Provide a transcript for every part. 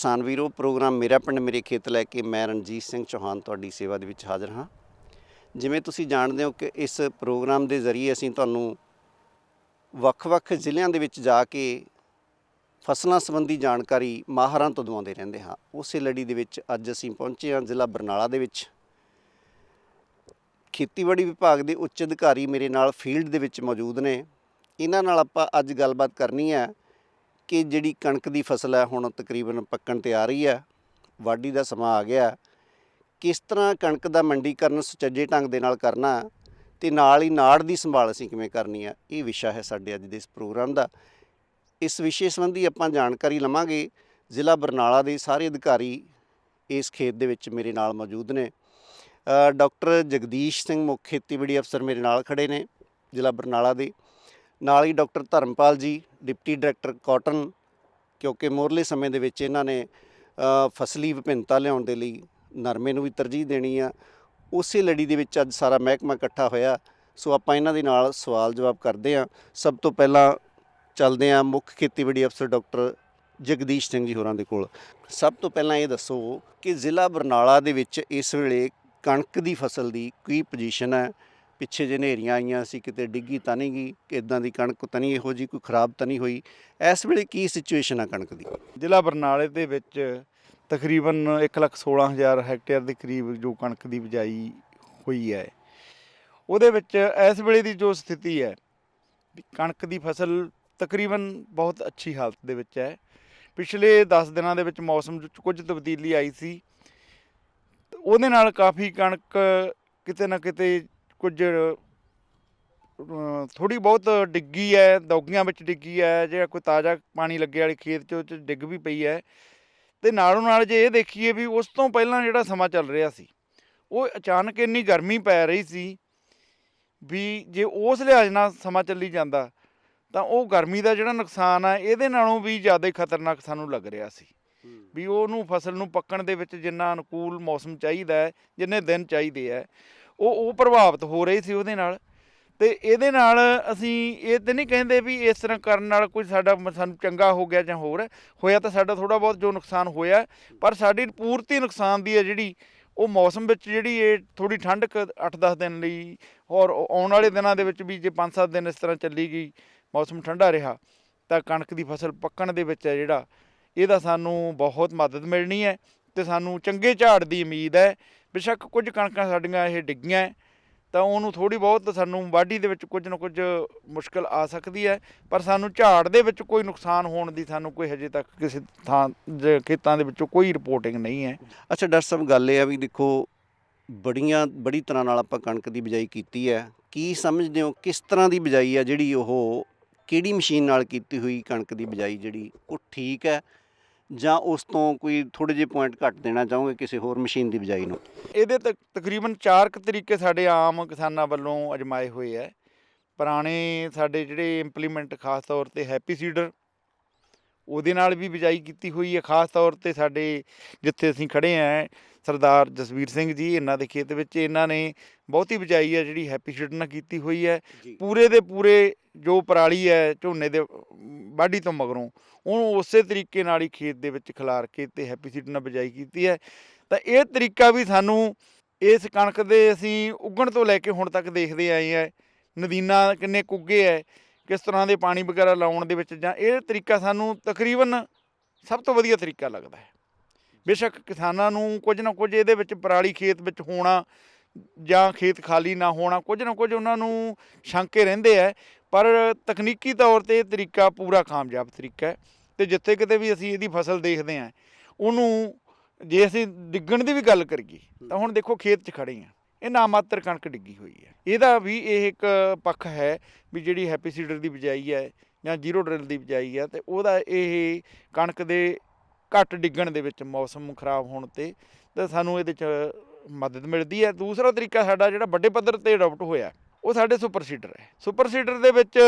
ਕਿਸਾਨ ਵੀਰੋ, ਪ੍ਰੋਗਰਾਮ ਮੇਰਾ ਪਿੰਡ, ਮੇਰੇ ਖੇਤ ਲੈ ਕੇ ਮੈਂ ਰਣਜੀਤ ਸਿੰਘ ਚੌਹਾਨ ਤੁਹਾਡੀ ਸੇਵਾ ਦੇ ਵਿੱਚ ਹਾਜ਼ਰ ਹਾਂ। ਜਿਵੇਂ ਤੁਸੀਂ ਜਾਣਦੇ ਹੋ ਕਿ ਇਸ ਪ੍ਰੋਗਰਾਮ ਦੇ ਜ਼ਰੀਏ ਅਸੀਂ ਤੁਹਾਨੂੰ ਵੱਖ-ਵੱਖ ਜ਼ਿਲ੍ਹਿਆਂ ਦੇ ਵਿੱਚ ਜਾ ਕੇ ਫਸਲਾਂ ਸੰਬੰਧੀ ਜਾਣਕਾਰੀ ਮਾਹਰਾਂ ਤੋਂ ਦਵਾਉਂਦੇ ਰਹਿੰਦੇ ਹਾਂ। ਉਸੇ ਲੜੀ ਦੇ ਵਿੱਚ ਅੱਜ ਅਸੀਂ ਪਹੁੰਚੇ ਹਾਂ ਜ਼ਿਲ੍ਹਾ ਬਰਨਾਲਾ ਦੇ ਵਿੱਚ। ਖੇਤੀਬਾੜੀ ਵਿਭਾਗ ਦੇ ਉੱਚ ਅਧਿਕਾਰੀ ਮੇਰੇ ਨਾਲ ਫੀਲਡ ਦੇ ਵਿੱਚ ਮੌਜੂਦ ਨੇ। ਇਹਨਾਂ ਨਾਲ ਆਪਾਂ ਅੱਜ ਗੱਲਬਾਤ ਕਰਨੀ ਹੈ ਕਿ ਜਿਹੜੀ ਕਣਕ ਦੀ ਫਸਲ ਹੈ ਹੁਣ ਤਕਰੀਬਨ ਪੱਕਣ ਤੇ ਆ ਰਹੀ ਹੈ ਵਾਢੀ ਦਾ ਸਮਾਂ ਆ ਗਿਆ ਕਿਸ ਤਰ੍ਹਾਂ ਕਣਕ ਦਾ ਮੰਡੀਕਰਨ ਸੁਚੱਜੇ ਢੰਗ ਦੇ ਨਾਲ ਕਰਨਾ ਤੇ ਨਾਲ ਹੀ ਨਾੜ ਦੀ ਸੰਭਾਲ ਅਸੀਂ ਕਿਵੇਂ ਕਰਨੀ ਆ ਇਹ ਵਿਸ਼ਾ ਹੈ ਸਾਡੇ ਅੱਜ ਦੇ ਇਸ ਪ੍ਰੋਗਰਾਮ ਦਾ। ਇਸ ਵਿਸ਼ੇ ਸੰਬੰਧੀ ਆਪਾਂ ਜਾਣਕਾਰੀ ਲਵਾਂਗੇ ਜ਼ਿਲ੍ਹਾ ਬਰਨਾਲਾ ਦੇ ਸਾਰੇ ਅਧਿਕਾਰੀ ਇਸ ਖੇਤ ਦੇ ਵਿੱਚ ਮੇਰੇ ਨਾਲ ਮੌਜੂਦ ਨੇ। ਅ, ਡਾਕਟਰ ਜਗਦੀਸ਼ ਸਿੰਘ ਮੁੱਖ ਖੇਤੀਬਾੜੀ ਅਫਸਰ ਮੇਰੇ ਨਾਲ ਖੜੇ ਨੇ ਜ਼ਿਲ੍ਹਾ ਬਰਨਾਲਾ ਦੇ। ਨਾਲ ਹੀ ਡਾਕਟਰ ਧਰਮਪਾਲ ਜੀ, ਡਿਪਟੀ ਡਾਇਰੈਕਟਰ ਕਾਟਨ, ਕਿਉਂਕਿ ਮੋਰਲੇ ਸਮੇਂ ਦੇ ਵਿੱਚ ਇਹਨਾਂ ਨੇ ਫਸਲੀ ਵਿਭਿੰਨਤਾ ਲਿਆਉਣ ਦੇ ਲਈ ਨਰਮੇ ਨੂੰ ਵੀ ਤਰਜੀਹ ਦੇਣੀ ਆ। ਉਸੇ ਲੜੀ ਦੇ ਵਿੱਚ ਅੱਜ ਸਾਰਾ ਮਹਿਕਮਾ ਇਕੱਠਾ ਹੋਇਆ। ਸੋ ਆਪਾਂ ਇਹਨਾਂ ਦੇ ਨਾਲ ਸਵਾਲ ਜਵਾਬ ਕਰਦੇ ਹਾਂ। ਸਭ ਤੋਂ ਪਹਿਲਾਂ ਚੱਲਦੇ ਹਾਂ ਮੁੱਖ ਖੇਤੀਬਾੜੀ ਅਫਸਰ ਡਾਕਟਰ ਜਗਦੀਸ਼ ਸਿੰਘ ਜੀ ਹੋਰਾਂ ਦੇ ਕੋਲ। ਸਭ ਤੋਂ ਪਹਿਲਾਂ ਇਹ ਦੱਸੋ ਕਿ ਜ਼ਿਲ੍ਹਾ ਬਰਨਾਲਾ ਦੇ ਵਿੱਚ ਇਸ ਵੇਲੇ ਕਣਕ ਦੀ ਫਸਲ ਦੀ ਕੀ ਪੋਜੀਸ਼ਨ ਹੈ? ਪਿੱਛੇ ਜੇ ਹਨੇਰੀਆਂ ਆਈਆਂ ਸੀ, ਕਿਤੇ ਡਿੱਗੀ ਤਾਂ ਨਹੀਂ ਗਈ, ਕਿ ਇਦਾਂ ਦੀ ਕਣਕ ਤਾਂ ਨਹੀਂ ਇਹੋ ਜੀ ਕੋਈ ਖਰਾਬ ਤਾਂ ਨਹੀਂ ਹੋਈ। ਇਸ ਵੇਲੇ ਕੀ ਸਿਚੁਏਸ਼ਨ ਹੈ ਕਣਕ ਦੀ? ਜ਼ਿਲ੍ਹਾ ਬਰਨਾਲੇ ਦੇ ਵਿੱਚ ਤਕਰੀਬਨ 116000 ਹੈਕਟੇਅਰ ਦੇ ਕਰੀਬ ਜੋ ਕਣਕ ਦੀ ਬਿਜਾਈ ਹੋਈ ਹੈ। ਉਹਦੇ ਵਿੱਚ ਇਸ ਵੇਲੇ ਦੀ ਜੋ ਸਥਿਤੀ ਹੈ ਕਣਕ ਦੀ ਫਸਲ ਤਕਰੀਬਨ ਬਹੁਤ ਅੱਛੀ ਹਾਲਤ ਦੇ ਵਿੱਚ ਹੈ। ਪਿਛਲੇ 10 ਦਿਨਾਂ ਦੇ ਵਿੱਚ ਮੌਸਮ ਵਿੱਚ ਕੁਝ ਤਬਦੀਲੀ ਆਈ ਸੀ। ਉਹਦੇ ਨਾਲ ਕਾਫੀ ਕਣਕ ਕਿਤੇ ਨਾ ਕਿਤੇ ਕੁਝ ਥੋੜੀ ਬਹੁਤ ਡਿੱਗੀ ਹੈ ਦੌਗੀਆਂ ਵਿੱਚ ਡਿੱਗੀ ਹੈ ਜਿਹੜਾ ਕੋਈ ਤਾਜ਼ਾ ਪਾਣੀ ਲੱਗੇ ਵਾਲੇ ਖੇਤ 'ਚ ਉਹ 'ਚ ਡਿੱਗ ਵੀ ਪਈ ਹੈ। ਤੇ ਨਾਲੋਂ ਨਾਲ ਜੇ ਇਹ ਦੇਖੀਏ ਵੀ ਉਸ ਤੋਂ ਪਹਿਲਾਂ ਜਿਹੜਾ ਸਮਾਂ ਚੱਲ ਰਿਹਾ ਸੀ ਉਹ ਅਚਾਨਕ ਇੰਨੀ ਗਰਮੀ ਪੈ ਰਹੀ ਸੀ ਵੀ ਜੇ ਉਸ ਲਿਹਾਜ਼ ਨਾਲ ਸਮਾਂ ਚੱਲੀ ਜਾਂਦਾ ਤਾਂ ਉਹ ਗਰਮੀ ਦਾ ਜਿਹੜਾ ਨੁਕਸਾਨ ਆ ਇਹਦੇ ਨਾਲੋਂ ਵੀ ਜ਼ਿਆਦਾ ਖਤਰਨਾਕ ਸਾਨੂੰ ਲੱਗ ਰਿਹਾ ਸੀ। ਵੀ ਉਹਨੂੰ ਫਸਲ ਨੂੰ ਪੱਕਣ ਦੇ ਵਿੱਚ ਜਿੰਨਾ ਅਨੁਕੂਲ ਮੌਸਮ ਚਾਹੀਦਾ ਹੈ ਜਿੰਨੇ ਦਿਨ ਚਾਹੀਦੇ ਹੈ ਉਹ ਉਹ ਪ੍ਰਭਾਵਿਤ ਹੋ ਰਹੀ ਸੀ ਉਹਦੇ ਨਾਲ। ਤੇ ਇਹਦੇ ਨਾਲ ਅਸੀਂ ਇਹ ਤੇ ਨਹੀਂ ਕਹਿੰਦੇ ਵੀ ਇਸ ਤਰ੍ਹਾਂ ਕਰਨ ਨਾਲ ਕੋਈ ਸਾਡਾ ਸਾਨੂੰ ਚੰਗਾ ਹੋ ਗਿਆ ਜਾਂ ਹੋਰ, ਹੋਇਆ ਤਾਂ ਸਾਡਾ ਥੋੜਾ ਬਹੁਤ ਜੋ ਨੁਕਸਾਨ ਹੋਇਆ, ਪਰ ਸਾਡੀ ਪੂਰਤੀ ਨੁਕਸਾਨ ਦੀ ਹੈ ਜਿਹੜੀ, ਉਹ ਮੌਸਮ ਵਿੱਚ ਜਿਹੜੀ ਇਹ ਥੋੜੀ ਠੰਡਕ 8-10 ਦਿਨ ਲਈ ਔਰ ਆਉਣ ਵਾਲੇ ਦਿਨਾਂ ਦੇ ਵਿੱਚ ਵੀ ਜੇ 5-7 ਦਿਨ ਇਸ ਤਰ੍ਹਾਂ ਚੱਲੀ ਗਈ, ਮੌਸਮ ਠੰਡਾ ਰਿਹਾ, ਤਾਂ ਕਣਕ ਦੀ ਫਸਲ ਪੱਕਣ ਦੇ ਵਿੱਚ ਹੈ ਜਿਹੜਾ, ਇਹਦਾ ਸਾਨੂੰ ਬਹੁਤ ਮਦਦ ਮਿਲਣੀ ਹੈ। ਤੇ ਸਾਨੂੰ ਚੰਗੇ ਝਾੜ ਦੀ ਉਮੀਦ ਹੈ, ਬੇਸ਼ੱਕ ਕੁਝ ਕਣਕਾਂ ਸਾਡੀਆਂ ਇਹ ਡਿੱਗੀਆਂ ਤਾਂ ਉਹਨੂੰ ਥੋੜੀ ਬਹੁਤ ਸਾਨੂੰ ਵਾਢੀ ਦੇ ਵਿੱਚ ਕੁਝ ਨਾ ਕੁਝ ਮੁਸ਼ਕਲ ਆ ਸਕਦੀ ਹੈ, ਪਰ ਸਾਨੂੰ ਝਾੜ ਦੇ ਵਿੱਚ ਕੋਈ ਨੁਕਸਾਨ ਹੋਣ ਦੀ ਸਾਨੂੰ ਕੋਈ ਹਜੇ ਤੱਕ ਕਿਸੇ ਥਾਂ ਜ- ਖੇਤਾਂ ਦੇ ਵਿੱਚੋਂ ਕੋਈ ਰਿਪੋਰਟਿੰਗ ਨਹੀਂ ਹੈ। ਅੱਛਾ, ਡਾਕਟਰ ਸਾਹਿਬ, ਗੱਲ ਇਹ ਆ ਵੀ ਦੇਖੋ, ਬੜੀਆਂ, ਬੜੀ ਤਰ੍ਹਾਂ ਨਾਲ ਆਪਾਂ ਕਣਕ ਦੀ ਬਿਜਾਈ ਕੀਤੀ ਹੈ, ਕੀ ਸਮਝਦੇ ਹੋ ਕਿਸ ਤਰ੍ਹਾਂ ਦੀ ਬਿਜਾਈ ਆ ਜਿਹੜੀ ਉਹ ਕਿਹੜੀ ਮਸ਼ੀਨ ਨਾਲ ਕੀਤੀ ਹੋਈ ਕਣਕ ਦੀ ਬਿਜਾਈ ਜਿਹੜੀ ਉਹ ਠੀਕ ਹੈ ਜਾਂ ਉਸ ਤੋਂ ਕੋਈ ਥੋੜੇ ਜਿਹੇ ਪੁਆਇੰਟ ਘੱਟ ਦੇਣਾ ਚਾਹੋਗੇ ਕਿਸੇ ਹੋਰ ਮਸ਼ੀਨ ਦੀ ਬਿਜਾਈ ਨੂੰ? ਇਹਦੇ ਤੱਕ ਤਕਰੀਬਨ ਚਾਰ ਕੁ ਤਰੀਕੇ ਸਾਡੇ ਆਮ ਕਿਸਾਨਾਂ ਵੱਲੋਂ ਅਜਮਾਏ ਹੋਏ ਹੈ ਪੁਰਾਣੇ ਸਾਡੇ ਜਿਹੜੇ ਇੰਪਲੀਮੈਂਟ ਖਾਸ ਤੌਰ ਤੇ ਹੈਪੀ ਸੀਡਰ ਉਹਦੇ ਨਾਲ ਵੀ ਬਿਜਾਈ ਕੀਤੀ ਹੋਈ ਹੈ ਖਾਸ ਤੌਰ ਤੇ ਸਾਡੇ ਜਿੱਥੇ ਅਸੀਂ ਖੜੇ ਆਂ ਸਰਦਾਰ ਜਸਵੀਰ ਸਿੰਘ ਜੀ ਇਹਨਾਂ ਦੇ ਖੇਤ ਵਿੱਚ ਇਹਨਾਂ ਨੇ ਬਹੁਤੀ ਬਿਜਾਈ ਹੈ ਜਿਹੜੀ ਹੈਪੀ ਸੀਡਰ ਨਾਲ ਕੀਤੀ ਹੋਈ ਹੈ। ਪੂਰੇ ਦੇ ਪੂਰੇ ਜੋ ਪਰਾਲੀ ਹੈ ਝੋਨੇ ਦੇ ਵਾਢੀ ਤੋਂ ਮਗਰੋਂ ਉਹਨੂੰ ਉਸੇ ਤਰੀਕੇ ਨਾਲ ਹੀ ਖੇਤ ਦੇ ਵਿੱਚ ਖਿਲਾਰ ਕੇ ਤੇ ਹੈਪੀ ਸੀਡ ਨਾਲ ਬਿਜਾਈ ਕੀਤੀ ਹੈ। ਤਾਂ ਇਹ ਤਰੀਕਾ ਵੀ ਸਾਨੂੰ ਇਸ ਕਣਕ ਦੇ ਅਸੀਂ ਉਗਣ ਤੋਂ ਲੈ ਕੇ ਹੁਣ ਤੱਕ ਦੇਖਦੇ ਆਏ ਆ ਨਦੀਨਾ ਕਿੰਨੇ ਕੁੱਗੇ ਹੈ ਕਿਸ ਤਰ੍ਹਾਂ ਦੇ ਪਾਣੀ ਵਗੈਰਾ ਲਾਉਣ ਦੇ ਵਿੱਚ ਜਾਂ ਇਹ ਤਰੀਕਾ ਸਾਨੂੰ ਤਕਰੀਬਨ ਸਭ ਤੋਂ ਵਧੀਆ ਤਰੀਕਾ ਲੱਗਦਾ ਹੈ। ਬੇਸ਼ੱਕ ਕਿਸਾਨਾਂ ਨੂੰ ਕੁਝ ਨਾ ਕੁਝ ਇਹਦੇ ਵਿੱਚ ਪਰਾਲੀ ਖੇਤ ਵਿੱਚ ਹੋਣਾ ਜਾਂ ਖੇਤ ਖਾਲੀ ਨਾ ਹੋਣਾ, ਕੁਝ ਨਾ ਕੁਝ ਉਹਨਾਂ ਨੂੰ ਸ਼ੰਕੇ ਰਹਿੰਦੇ ਆ। ਪਰ ਤਕਨੀਕੀ ਤੌਰ ਤੇ ਇਹ ਤਰੀਕਾ ਪੂਰਾ ਕਾਮਯਾਬ ਤਰੀਕਾ ਹੈ ਤੇ ਜਿੱਥੇ ਕਿਤੇ ਵੀ ਅਸੀਂ ਇਹਦੀ ਫਸਲ ਦੇਖਦੇ ਆ ਉਹਨੂੰ ਜੇ ਅਸੀਂ ਡਿੱਗਣ ਦੀ ਵੀ ਗੱਲ ਕਰੀਏ, ਤਾਂ ਹੁਣ ਦੇਖੋ ਖੇਤ 'ਚ ਖੜੇ ਆ ਇਹ ਨਾਮਾਤਰ ਕਣਕ ਡਿੱਗੀ ਹੋਈ ਹੈ। ਇਹਦਾ ਵੀ ਇਹ ਇੱਕ ਪੱਖ ਹੈ ਵੀ ਜਿਹੜੀ ਹੈਪੀ ਸੀਡਰ ਦੀ ਬਿਜਾਈ ਹੈ ਜਾਂ ਜ਼ੀਰੋ ਡਰਿਲ ਦੀ ਬਿਜਾਈ ਹੈ ਤੇ ਉਹਦਾ ਇਹ ਕਣਕ ਦੇ ਘੱਟ ਡਿੱਗਣ ਦੇ ਵਿੱਚ ਮੌਸਮ ਖਰਾਬ ਹੋਣ ਤੇ ਤਾਂ ਸਾਨੂੰ ਇਹਦੇ 'ਚ ਮਦਦ ਮਿਲਦੀ ਹੈ। ਦੂਸਰਾ ਤਰੀਕਾ ਸਾਡਾ ਜਿਹੜਾ ਵੱਡੇ ਪੱਧਰ ਤੇ ਅਡਾਪਟ ਹੋਇਆ, ਉਹ ਸਾਡੇ ਸੁਪਰ ਸੀਡਰ ਹੈ। ਸੁਪਰ ਸੀਡਰ ਦੇ ਵਿੱਚ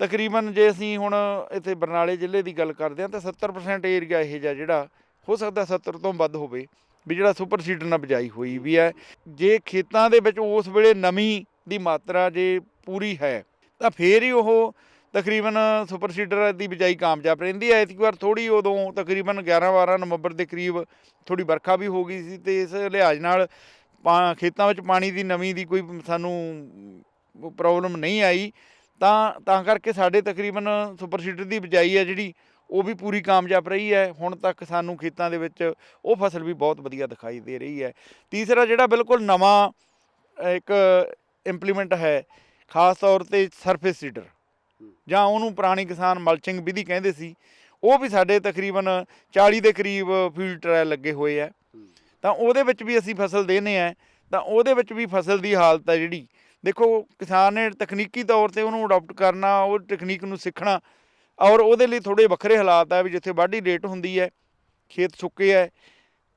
ਤਕਰੀਬਨ ਜੇ ਅਸੀਂ ਹੁਣ ਇੱਥੇ ਬਰਨਾਲੇ ਜ਼ਿਲ੍ਹੇ ਦੀ ਗੱਲ ਕਰਦੇ ਹਾਂ ਤਾਂ 70% ਏਰੀਆ ਇਹ ਜਿਹਾ ਜਿਹੜਾ ਹੋ ਸਕਦਾ 70 ਤੋਂ ਵੱਧ ਹੋਵੇ ਵੀ ਜਿਹੜਾ ਸੁਪਰ ਸੀਡਰ ਨਾਲ ਬਿਜਾਈ ਹੋਈ ਵੀ ਹੈ। ਜੇ ਖੇਤਾਂ ਦੇ ਵਿੱਚ ਉਸ ਵੇਲੇ ਨਮੀ ਦੀ ਮਾਤਰਾ ਜੇ ਪੂਰੀ ਹੈ ਤਾਂ ਫੇਰ ਹੀ ਉਹ ਤਕਰੀਬਨ ਸੁਪਰ ਸੀਡਰ ਦੀ ਬਿਜਾਈ ਕਾਮਯਾਬ ਰਹਿੰਦੀ ਹੈ। ਇਸ ਵਾਰ ਥੋੜੀ ਉਦੋਂ ਤਕਰੀਬਨ 11 12 ਨਵੰਬਰ ਦੇ ਕਰੀਬ ਥੋੜੀ ਵਰਖਾ ਵੀ ਹੋ ਗਈ ਸੀ ਤੇ ਇਸ ਲਿਹਾਜ਼ ਨਾਲ ਪਾ- ਖੇਤਾਂ ਵਿੱਚ ਪਾਣੀ ਦੀ ਨਮੀ ਦੀ ਕੋਈ ਸਾਨੂੰ ਪ੍ਰੋਬਲਮ ਨਹੀਂ ਆਈ। ਤਾਂ ਤਾਂ ਕਰਕੇ ਸਾਡੇ ਤਕਰੀਬਨ ਸੁਪਰ ਸੀਡਰ ਦੀ ਬਿਜਾਈ ਹੈ ਜਿਹੜੀ, ਉਹ ਵੀ ਪੂਰੀ ਕਾਮਯਾਬ ਰਹੀ ਹੈ। ਹੁਣ ਤੱਕ ਸਾਨੂੰ ਖੇਤਾਂ ਦੇ ਵਿੱਚ ਉਹ ਫਸਲ ਵੀ ਬਹੁਤ ਵਧੀਆ ਦਿਖਾਈ ਦੇ ਰਹੀ ਹੈ। ਤੀਸਰਾ ਜਿਹੜਾ ਬਿਲਕੁਲ ਨਵਾਂ ਇੱਕ ਇੰਪਲੀਮੈਂਟ ਹੈ, ਖਾਸ ਤੌਰ ਤੇ ਸਰਫੇਸ ਸੀਡਰ ਜਾਂ ਉਹਨੂੰ ਪੁਰਾਣੀ ਕਿਸਾਨ ਮਲਚਿੰਗ ਵਿਧੀ ਕਹਿੰਦੇ ਸੀ, ਉਹ ਵੀ ਸਾਡੇ ਤਕਰੀਬਨ 40 ਦੇ ਕਰੀਬ ਫੀਲਡ ਟ੍ਰਾਇਲ ਲੱਗੇ ਹੋਏ ਆ ਤਾਂ ਉਹਦੇ ਵਿੱਚ ਵੀ ਅਸੀਂ ਫਸਲ ਦੇਨੇ ਆ, ਤਾਂ ਉਹਦੇ ਵਿੱਚ ਵੀ ਫਸਲ ਦੀ ਹਾਲਤ ਹੈ ਜਿਹੜੀ ਦੇਖੋ, ਕਿਸਾਨ ਨੇ ਤਕਨੀਕੀ ਤੌਰ ਤੇ ਉਹਨੂੰ ਅਡਾਪਟ ਕਰਨਾ, ਉਹ ਟੈਕਨੀਕ ਨੂੰ ਸਿੱਖਣਾ, ਔਰ ਉਹਦੇ ਲਈ ਥੋੜੇ ਵੱਖਰੇ ਹਾਲਾਤ ਆ ਵੀ ਜਿੱਥੇ ਵਾਢੀ ਲੇਟ ਹੁੰਦੀ ਹੈ, ਖੇਤ ਸੁੱਕੇ ਹੈ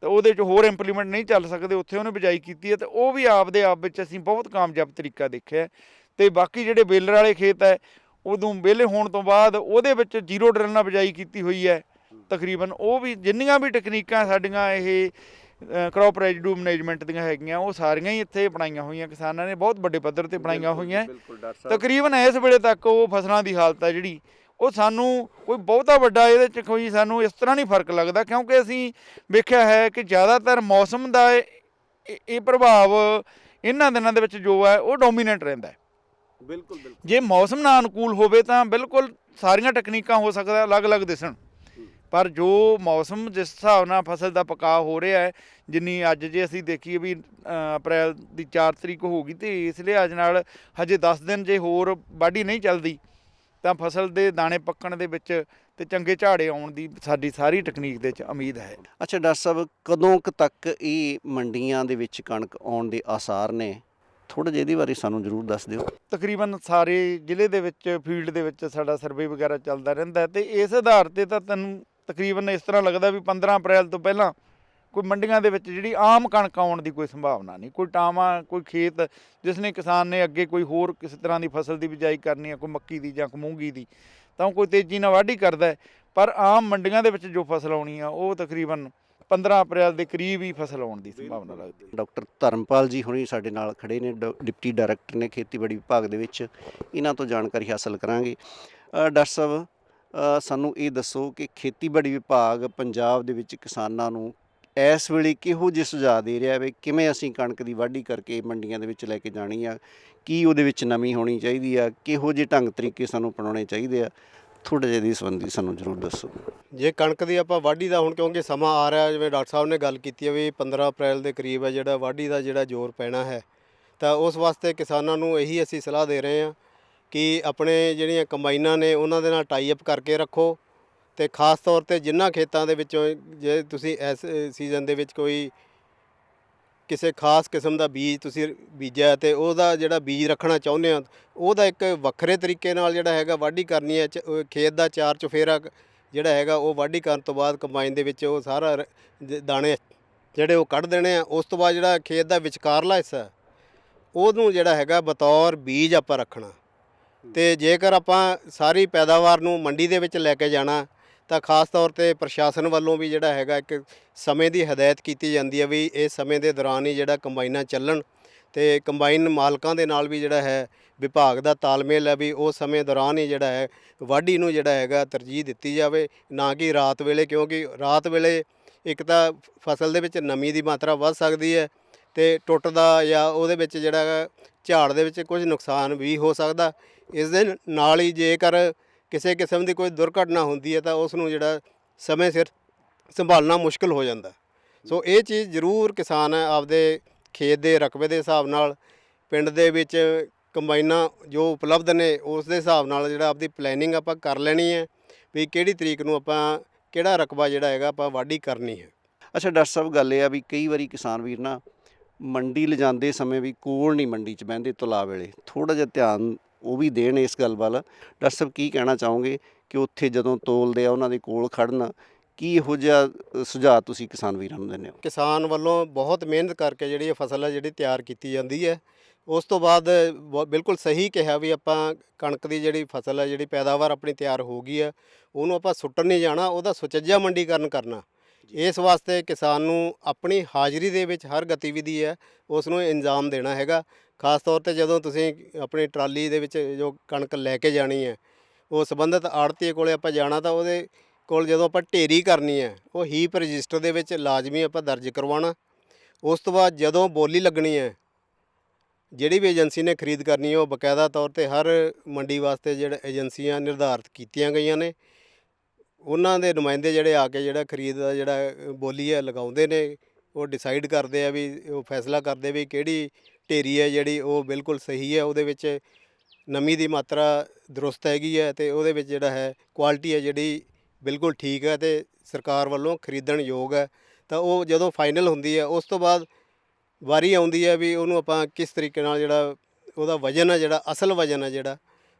ਤੇ ਉਹਦੇ 'ਚ ਹੋਰ ਇੰਪਲੀਮੈਂਟ ਨਹੀਂ ਚੱਲ ਸਕਦੇ, ਉੱਥੇ ਉਹਨੇ ਬਿਜਾਈ ਕੀਤੀ ਹੈ, ਤੇ ਉਹ ਵੀ ਆਪਦੇ ਆਪ ਵਿੱਚ ਅਸੀਂ ਬਹੁਤ ਕਾਮਯਾਬ ਤਰੀਕਾ ਦੇਖਿਆ ਹੈ। ਤੇ ਬਾਕੀ ਜਿਹੜੇ ਬੇਲਰ ਵਾਲੇ ਖੇਤ ਹੈ ਉਦੋਂ ਵਿਹਲੇ ਹੋਣ ਤੋਂ ਬਾਅਦ ਉਹਦੇ ਵਿੱਚ ਜ਼ੀਰੋ ਡਰਿਲ ਨਾਲ ਬਿਜਾਈ ਕੀਤੀ ਹੋਈ ਹੈ ਤਕਰੀਬਨ। ਉਹ ਵੀ ਜਿੰਨੀਆਂ ਵੀ ਟੈਕਨੀਕਾਂ ਸਾਡੀਆਂ ਇਹ ਕ੍ਰੌਪ ਰੈਜਿਡੂ ਮੈਨੇਜਮੈਂਟ ਦੀਆਂ ਹੈਗੀਆਂ ਉਹ ਸਾਰੀਆਂ ਹੀ ਇੱਥੇ ਅਪਣਾਈਆਂ ਹੋਈਆਂ ਕਿਸਾਨਾਂ ਨੇ ਬਹੁਤ ਵੱਡੇ ਪੱਧਰ ਤੇ ਅਪਣਾਈਆਂ ਹੋਈਆਂ। ਤਕਰੀਬਨ ਇਸ ਵੇਲੇ ਤੱਕ ਉਹ ਫਸਲਾਂ ਦੀ ਹਾਲਤ ਹੈ ਜਿਹੜੀ ਉਹ ਸਾਨੂੰ ਕੋਈ ਬਹੁਤਾ ਵੱਡਾ ਇਹਦੇ ਚ ਕੋਈ ਸਾਨੂੰ ਇਸ ਤਰ੍ਹਾਂ ਨਹੀਂ ਫ਼ਰਕ ਲੱਗਦਾ ਕਿਉਂਕਿ ਅਸੀਂ ਵੇਖਿਆ ਹੈ ਕਿ ਜ਼ਿਆਦਾਤਰ ਮੌਸਮ ਦਾ ਇਹ ਪ੍ਰਭਾਵ ਇਹਨਾਂ ਦਿਨਾਂ ਦੇ ਵਿੱਚ ਜੋ ਹੈ ਉਹ ਡੋਮੀਨੈਂਟ ਰਹਿੰਦਾ ਹੈ। ਬਿਲਕੁਲ ਬਿਲਕੁਲ। ਜੇ ਮੌਸਮ ਨਾ ਅਨੁਕੂਲ ਹੋਵੇ ਤਾਂ ਬਿਲਕੁਲ ਸਾਰੀਆਂ ਟੈਕਨੀਕਾਂ ਹੋ ਸਕਦਾ ਅਲੱਗ-ਅਲੱਗ ਦਿਸਣ। ਪਰ ਜੋ ਮੌਸਮ ਜਿਸ ਹਿਸਾਬ ਨਾਲ ਫਸਲ ਦਾ ਪਕਾਅ ਹੋ ਰਿਹਾ ਹੈ ਜਿੰਨੀ ਅੱਜ ਜੇ ਅਸੀਂ ਦੇਖੀਏ ਵੀ ਅਪ੍ਰੈਲ ਦੀ 4 ਤਰੀਕ ਹੋ ਗਈ ਤੇ ਇਸ ਲਿਹਾਜ਼ ਨਾਲ ਹਜੇ 10 ਦਿਨ ਜੇ ਹੋਰ ਵਾਢੀ ਨਹੀਂ ਚੱਲਦੀ ਤਾਂ ਫਸਲ ਦੇ ਦਾਣੇ ਪੱਕਣ ਦੇ ਵਿੱਚ ਤੇ ਚੰਗੇ ਝਾੜੇ ਆਉਣ ਦੀ ਸਾਡੀ ਸਾਰੀ ਟੈਕਨੀਕ ਦੇ ਵਿੱਚ ਉਮੀਦ ਹੈ। ਅੱਛਾ ਡਾਕਟਰ ਸਾਹਿਬ ਕਦੋਂ ਤੱਕ ਇਹ ਮੰਡੀਆਂ ਦੇ ਵਿੱਚ ਕਣਕ ਆਉਣ ਦੇ ਆਸਾਰ ਨੇ? ਥੋੜਾ ਜਿਹਾ ਇਹਦੇ ਬਾਰੇ ਸਾਨੂੰ ਜ਼ਰੂਰ ਦੱਸ ਦਿਓ। ਤਕਰੀਬਨ ਸਾਰੇ ਜ਼ਿਲ੍ਹੇ ਦੇ ਵਿੱਚ, ਫੀਲਡ ਦੇ ਵਿੱਚ ਸਾਡਾ ਸਰਵੇ ਵਗੈਰਾ ਚੱਲਦਾ ਰਹਿੰਦਾ ਹੈ ਤੇ ਇਸ ਆਧਾਰ ਤੇ ਤਾਂ ਤੈਨੂੰ ਤਕਰੀਬਨ ਇਸ ਤਰ੍ਹਾਂ ਲੱਗਦਾ ਵੀ 15 ਅਪ੍ਰੈਲ ਤੋਂ ਪਹਿਲਾਂ ਕੋਈ ਮੰਡੀਆਂ ਦੇ ਵਿੱਚ ਜਿਹੜੀ ਆਮ ਕਣਕ ਆਉਣ ਦੀ ਕੋਈ ਸੰਭਾਵਨਾ ਨਹੀਂ। ਕੋਈ ਟਾਵਾਂ, ਕੋਈ ਖੇਤ, ਜਿਸ ਨੇ ਕਿਸਾਨ ਨੇ ਅੱਗੇ ਕੋਈ ਹੋਰ ਕਿਸੇ ਤਰ੍ਹਾਂ ਦੀ ਫਸਲ ਦੀ ਬਿਜਾਈ ਕਰਨੀ ਹੈ ਕੋਈ ਮੱਕੀ ਦੀ ਜਾਂ ਕੋਈ ਮੂੰਗੀ ਦੀ, ਤਾਂ ਉਹ ਕੋਈ ਤੇਜ਼ੀ ਨਾਲ ਵਾਢੀ ਕਰਦਾ ਪਰ ਆਮ ਮੰਡੀਆਂ ਦੇ ਵਿੱਚ ਜੋ ਫਸਲ ਆਉਣੀ ਆ, ਉਹ ਤਕਰੀਬਨ 15 ਅਪ੍ਰੈਲ ਦੇ ਕਰੀਬ ਹੀ ਫਸਲ ਆਉਣ ਦੀ ਸੰਭਾਵਨਾ ਲੱਗਦੀ ਹੈ। ਡਾਕਟਰ ਧਰਮਪਾਲ ਜੀ ਹੁਣੀ ਸਾਡੇ ਨਾਲ ਖੜੇ ਨੇ ਡਿਪਟੀ ਡਾਇਰੈਕਟਰ ਨੇ ਖੇਤੀਬਾੜੀ ਵਿਭਾਗ ਦੇ ਵਿੱਚ। ਇਹਨਾਂ ਤੋਂ ਜਾਣਕਾਰੀ ਹਾਸਲ ਕਰਾਂਗੇ। ਡਾਕਟਰ ਸਾਹਿਬ ਸਾਨੂੰ ਇਹ ਦੱਸੋ ਕਿ ਖੇਤੀਬਾੜੀ ਵਿਭਾਗ ਪੰਜਾਬ ਦੇ ਵਿੱਚ ਕਿਸਾਨਾਂ ਨੂੰ ਇਸ ਵੇਲੇ ਕਿਹੋ ਜਿਹੇ ਸੁਝਾਅ ਦੇ ਰਿਹਾ ਹੈ ਕਿਵੇਂ ਅਸੀਂ ਕਣਕ ਦੀ ਵਾਢੀ ਕਰਕੇ ਮੰਡੀਆਂ ਦੇ ਵਿੱਚ ਲੈ ਕੇ ਜਾਣੀ ਆ? ਕੀ ਉਹਦੇ ਵਿੱਚ ਨਮੀ ਹੋਣੀ ਚਾਹੀਦੀ ਆ? ਕਿਹੋ ਜਿਹੇ ਢੰਗ ਤਰੀਕੇ ਸਾਨੂੰ ਅਪਣਾਉਣੇ ਚਾਹੀਦੇ ਆ? ਥੋੜਾ ਜਿਹੇ ਦੀ ਸੰਬੰਧੀ ਸਾਨੂੰ ਜ਼ਰੂਰ ਦੱਸੋ। ਜੇ ਕਣਕ ਦੀ ਆਪਾਂ ਵਾਢੀ ਦਾ ਹੁਣ ਕਿਉਂਕਿ ਸਮਾਂ ਆ ਰਿਹਾ, ਜਿਵੇਂ ਡਾਕਟਰ ਸਾਹਿਬ ਨੇ ਗੱਲ ਕੀਤੀ ਹੈ ਵੀ 15 ਅਪ੍ਰੈਲ ਦੇ ਕਰੀਬ ਹੈ ਜਿਹੜਾ ਵਾਢੀ ਦਾ ਜਿਹੜਾ ਜ਼ੋਰ ਪੈਣਾ ਹੈ, ਤਾਂ ਉਸ ਵਾਸਤੇ ਕਿਸਾਨਾਂ ਨੂੰ ਇਹੀ ਅਸੀਂ ਸਲਾਹ ਦੇ ਰਹੇ ਹਾਂ ਕਿ ਆਪਣੇ ਜਿਹੜੀਆਂ ਕੰਬਾਈਨਾਂ ਨੇ ਉਹਨਾਂ ਦੇ ਨਾਲ ਟਾਈ ਅਪ ਕਰਕੇ ਰੱਖੋ ਤੇ ਖਾਸ ਤੌਰ ਤੇ ਜਿਨ੍ਹਾਂ ਖੇਤਾਂ ਦੇ ਵਿੱਚੋਂ ਜੇ ਤੁਸੀਂ ਇਸ ਸੀਜ਼ਨ ਦੇ ਵਿੱਚ ਕੋਈ ਕਿਸੇ ਖਾਸ ਕਿਸਮ ਦਾ ਬੀਜ ਤੁਸੀਂ ਬੀਜਿਆ ਤੇ ਉਹਦਾ ਜਿਹੜਾ ਬੀਜ ਰੱਖਣਾ ਚਾਹੁੰਦੇ ਹੋ, ਉਹਦਾ ਇੱਕ ਵੱਖਰੇ ਤਰੀਕੇ ਨਾਲ ਜਿਹੜਾ ਹੈਗਾ ਵਾਢੀ ਕਰਨੀ ਹੈ, ਚ- ਖੇਤ ਦਾ ਚਾਰ ਚੁਫੇਰਾ ਜਿਹੜਾ ਹੈਗਾ ਉਹ ਵਾਢੀ ਕਰਨ ਤੋਂ ਬਾਅਦ ਕੰਬਾਈਨ ਦੇ ਵਿੱਚ ਉਹ ਸਾਰਾ ਦਾਣੇ ਜਿਹੜੇ ਉਹ ਕੱਢ ਦੇਣੇ ਆ, ਉਸ ਤੋਂ ਬਾਅਦ ਜਿਹੜਾ ਖੇਤ ਦਾ ਵਿਚਕਾਰਲਾ ਹਿੱਸਾ ਉਹਨੂੰ ਜਿਹੜਾ ਹੈਗਾ ਬਤੌਰ ਬੀਜ ਆਪਾਂ ਰੱਖਣਾ। ਤੇ ਜੇਕਰ ਆਪਾਂ ਸਾਰੀ ਪੈਦਾਵਾਰ ਨੂੰ ਮੰਡੀ ਦੇ ਵਿੱਚ ਲੈ ਕੇ ਜਾਣਾ ਤਾਂ ਖਾਸ ਤੌਰ ਤੇ ਪ੍ਰਸ਼ਾਸਨ ਵੱਲੋਂ ਵੀ ਜਿਹੜਾ ਹੈਗਾ ਇੱਕ ਸਮੇਂ ਦੀ ਹਦਾਇਤ ਕੀਤੀ ਜਾਂਦੀ ਹੈ ਵੀ ਇਹ ਸਮੇਂ ਦੇ ਦੌਰਾਨ ਹੀ ਜਿਹੜਾ ਕੰਬਾਈਨਾਂ ਚੱਲਣ ਤੇ ਕੰਬਾਈਨ ਮਾਲਕਾਂ ਦੇ ਨਾਲ ਵੀ ਜਿਹੜਾ ਹੈ ਵਿਭਾਗ ਦਾ ਤਾਲਮੇਲ ਹੈ ਵੀ ਉਹ ਸਮੇਂ ਦੌਰਾਨ ਹੀ ਜਿਹੜਾ ਹੈ ਵਾਢੀ ਨੂੰ ਜਿਹੜਾ ਹੈਗਾ ਤਰਜੀਹ ਦਿੱਤੀ ਜਾਵੇ, ਨਾ ਕਿ ਰਾਤ ਵੇਲੇ ਕਿਉਂਕਿ ਰਾਤ ਵੇਲੇ ਇੱਕ ਤਾਂ ਫਸਲ ਦੇ ਵਿੱਚ ਨਮੀ ਦੀ ਮਾਤਰਾ ਵੱਧ ਸਕਦੀ ਹੈ ਤੇ ਟੁੱਟਦਾ ਜਾਂ ਉਹਦੇ ਵਿੱਚ ਜਿਹੜਾ ਝਾੜ ਦੇ ਵਿੱਚ ਕੁਝ ਨੁਕਸਾਨ ਵੀ ਹੋ ਸਕਦਾ। ਇਸ ਦੇ ਨਾਲ ਹੀ ਜੇਕਰ ਕਿਸੇ ਕਿਸਮ ਦੀ ਕੋਈ ਦੁਰਘਟਨਾ ਹੁੰਦੀ ਹੈ ਤਾਂ ਉਸ ਨੂੰ ਜਿਹੜਾ ਸਮੇਂ ਸਿਰ ਸੰਭਾਲਣਾ ਮੁਸ਼ਕਲ ਹੋ ਜਾਂਦਾ। ਸੋ ਇਹ ਚੀਜ਼ ਜ਼ਰੂਰ ਕਿਸਾਨ ਆਪਦੇ ਖੇਤ ਦੇ ਰਕਬੇ ਦੇ ਹਿਸਾਬ ਨਾਲ, ਪਿੰਡ ਦੇ ਵਿੱਚ ਕੰਬਾਈਨਾਂ ਜੋ ਉਪਲਬਧ ਨੇ ਉਸ ਦੇ ਹਿਸਾਬ ਨਾਲ ਜਿਹੜਾ ਆਪਦੀ ਪਲੈਨਿੰਗ ਆਪਾਂ ਕਰ ਲੈਣੀ ਹੈ ਵੀ ਕਿਹੜੀ ਤਰੀਕ ਨੂੰ ਆਪਾਂ ਕਿਹੜਾ ਰਕਬਾ ਜਿਹੜਾ ਹੈਗਾ ਆਪਾਂ ਵਾਢੀ ਕਰਨੀ ਹੈ। ਅੱਛਾ ਡਾਕਟਰ ਸਾਹਿਬ, ਗੱਲ ਇਹ ਆ ਵੀ ਕਈ ਵਾਰੀ ਕਿਸਾਨ ਵੀਰ ਨਾ ਮੰਡੀ ਲਿਜਾਂਦੇ ਸਮੇਂ ਵੀ ਕੋਲ ਨਹੀਂ ਮੰਡੀ 'ਚ ਬਹਿੰਦੇ ਤੁਲਾ ਵੇਲੇ। ਥੋੜਾ ਜਿਹਾ ਧਿਆਨ ਉਹ ਵੀ ਦੇਣ ਇਸ ਗੱਲ ਵੱਲ। ਡਾਕਟਰ ਸਾਹਿਬ ਕੀ ਕਹਿਣਾ ਚਾਹੋਗੇ ਕਿ ਉੱਥੇ ਜਦੋਂ ਤੋਲਦੇ ਆ ਉਹਨਾਂ ਦੇ ਕੋਲ ਖੜਨ ਕੀ ਇਹੋ ਜਿਹਾ ਸੁਝਾਅ ਤੁਸੀਂ ਕਿਸਾਨ ਵੀਰਾਂ ਨੂੰ ਦਿੰਦੇ ਹੋ? ਕਿਸਾਨ ਵੱਲੋਂ ਬਹੁਤ ਮਿਹਨਤ ਕਰਕੇ ਜਿਹੜੀ ਇਹ ਫਸਲ ਹੈ ਜਿਹੜੀ ਤਿਆਰ ਕੀਤੀ ਜਾਂਦੀ ਹੈ। ਉਸ ਤੋਂ ਬਾਅਦ ਬਿਲਕੁਲ ਸਹੀ ਕਿਹਾ ਵੀ ਆਪਾਂ ਕਣਕ ਦੀ ਜਿਹੜੀ ਫਸਲ ਹੈ ਜਿਹੜੀ ਪੈਦਾਵਾਰ ਆਪਣੀ ਤਿਆਰ ਹੋ ਗਈ ਹੈ ਉਹਨੂੰ ਆਪਾਂ ਸੁੱਟਣ ਨਹੀਂ ਜਾਣਾ ਉਹਦਾ ਸੁਚੱਜਾ ਮੰਡੀਕਰਨ ਕਰਨਾ। ਇਸ ਵਾਸਤੇ ਕਿਸਾਨ ਨੂੰ ਆਪਣੀ ਹਾਜ਼ਰੀ ਦੇ ਵਿੱਚ ਹਰ ਗਤੀਵਿਧੀ ਹੈ ਉਸ ਨੂੰ ਇੰਜਾਮ ਦੇਣਾ ਹੈਗਾ। ਖਾਸ ਤੌਰ ਤੇ ਜਦੋਂ ਤੁਸੀਂ ਆਪਣੀ ਟਰਾਲੀ ਦੇ ਵਿੱਚ ਜੋ ਕਣਕ ਲੈ ਕੇ ਜਾਣੀ ਹੈ, ਉਹ ਸੰਬੰਧਿਤ ਆੜਤੀਏ ਕੋਲੇ ਆਪਾਂ ਜਾਣਾ ਤਾਂ ਉਹਦੇ ਕੋਲ ਜਦੋਂ ਆਪਾਂ ਢੇਰੀ ਕਰਨੀ ਹੈ, ਉਹ ਹੀਪ ਰਜਿਸਟਰ ਦੇ ਵਿੱਚ ਲਾਜ਼ਮੀ ਆਪਾਂ ਦਰਜ ਕਰਵਾਉਣਾ। ਉਸ ਤੋਂ ਬਾਅਦ ਜਦੋਂ ਬੋਲੀ ਲੱਗਣੀ ਹੈ, ਜਿਹੜੀ ਵੀ ਏਜੰਸੀ ਨੇ ਖਰੀਦ ਕਰਨੀ ਹੈ, ਉਹ ਬਕਾਇਦਾ ਤੌਰ ਤੇ ਹਰ ਮੰਡੀ ਵਾਸਤੇ ਜਿਹੜੇ ਏਜੰਸੀਆਂ ਨਿਰਧਾਰਿਤ ਕੀਤੀਆਂ ਗਈਆਂ ਨੇ। ਉਹਨਾਂ ਦੇ ਨੁਮਾਇੰਦੇ ਜਿਹੜੇ ਆ ਕੇ ਜਿਹੜਾ ਖਰੀਦ ਦਾ ਜਿਹੜਾ ਬੋਲੀ ਹੈ, ਲਗਾਉਂਦੇ ਨੇ, ਉਹ ਡਿਸਾਈਡ ਕਰਦੇ ਆ ਵੀ, ਉਹ ਫੈਸਲਾ ਕਰਦੇ ਵੀ ਕਿਹੜੀ ਢੇਰੀ ਹੈ ਜਿਹੜੀ ਉਹ ਬਿਲਕੁਲ ਸਹੀ ਹੈ, ਉਹਦੇ ਵਿੱਚ ਨਮੀ ਦੀ ਮਾਤਰਾ ਦਰੁਸਤ ਹੈਗੀ ਹੈ ਤੇ ਉਹਦੇ ਵਿੱਚ ਜਿਹੜਾ ਹੈ ਕੁਆਲਿਟੀ ਹੈ ਜਿਹੜੀ ਬਿਲਕੁਲ ਠੀਕ ਹੈ ਤੇ ਸਰਕਾਰ ਵੱਲੋਂ ਖਰੀਦਣ ਯੋਗ ਹੈ। ਤਾਂ ਉਹ ਜਦੋਂ ਫਾਈਨਲ ਹੁੰਦੀ ਹੈ, ਉਸ ਤੋਂ ਬਾਅਦ ਵਾਰੀ ਆਉਂਦੀ ਹੈ ਵੀ ਉਹਨੂੰ ਆਪਾਂ ਕਿਸ ਤਰੀਕੇ ਨਾਲ ਜਿਹੜਾ ਉਹਦਾ ਵਜਨ ਹੈ, ਜਿਹੜਾ ਅਸਲ ਵਜਨ ਹੈ ਜਿਹੜਾ,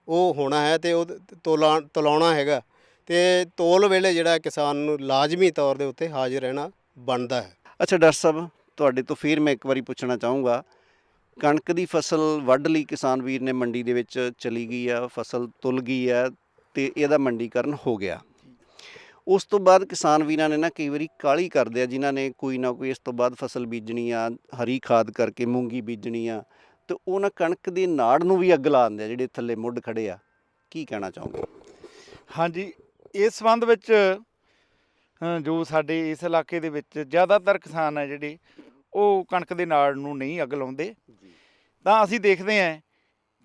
ਉਹ ਹੋਣਾ ਹੈ ਤੇ ਉਹ ਤੋਲਾ, ਤੋਲਾਉਣਾ ਹੈਗਾ ਤੇ ਤੋਲ ਵੇਲੇ ਜਿਹੜਾ ਕਿਸਾਨ ਨੂੰ ਲਾਜ਼ਮੀ ਤੌਰ ਦੇ ਉੱਤੇ ਹਾਜ਼ਰ ਰਹਿਣਾ ਬਣਦਾ ਹੈ। ਅੱਛਾ ਡਾਕਟਰ ਸਾਹਿਬ, ਤੁਹਾਡੇ ਤੋਂ ਫਿਰ ਮੈਂ ਇੱਕ ਵਾਰੀ ਪੁੱਛਣਾ ਚਾਹੂੰਗਾ ਕਣਕ ਦੀ ਫਸਲ ਵੱਢ ਲਈ ਕਿਸਾਨ ਵੀਰ ਨੇ ਮੰਡੀ ਦੇ ਵਿੱਚ ਚਲੀ ਗਈ ਆ, ਫਸਲ ਤੁਲ ਗਈ ਆ ਤੇ ਇਹਦਾ ਮੰਡੀਕਰਨ ਹੋ ਗਿਆ। ਉਸ ਤੋਂ ਬਾਅਦ ਕਿਸਾਨ ਵੀਰਾਂ ਨੇ ਨਾ ਕਈ ਵਾਰੀ ਕਾਲੀ ਕਰਦੇ ਆ, ਜਿਨ੍ਹਾਂ ਨੇ ਕੋਈ ਨਾ ਕੋਈ ਇਸ ਤੋਂ ਬਾਅਦ ਫਸਲ ਬੀਜਣੀ ਆ, ਹਰੀ ਖਾਦ ਕਰਕੇ ਮੂੰਗੀ ਬੀਜਣੀ ਆ, ਤੇ ਉਹਨਾਂ ਕਣਕ ਦੇ ਨਾੜ ਨੂੰ ਵੀ ਅੱਗ ਲਾ ਦਿੰਦੇ ਆ, ਜਿਹੜੇ ਥੱਲੇ ਮੁੱਢ ਖੜੇ ਆ। ਕੀ ਕਹਿਣਾ ਚਾਹੋਗੇ? ਹਾਂਜੀ, ਇਸ ਸੰਬੰਧ ਵਿੱਚ ਜੋ ਸਾਡੇ ਇਸ ਇਲਾਕੇ ਦੇ ਵਿੱਚ ਜ਼ਿਆਦਾਤਰ ਕਿਸਾਨ ਹੈ ਜਿਹੜੇ ਉਹ ਕਣਕ ਦੇ ਨਾੜ ਨੂੰ ਨਹੀਂ ਅੱਗ ਲਾਉਂਦੇ। ਤਾਂ ਅਸੀਂ ਦੇਖਦੇ ਹਾਂ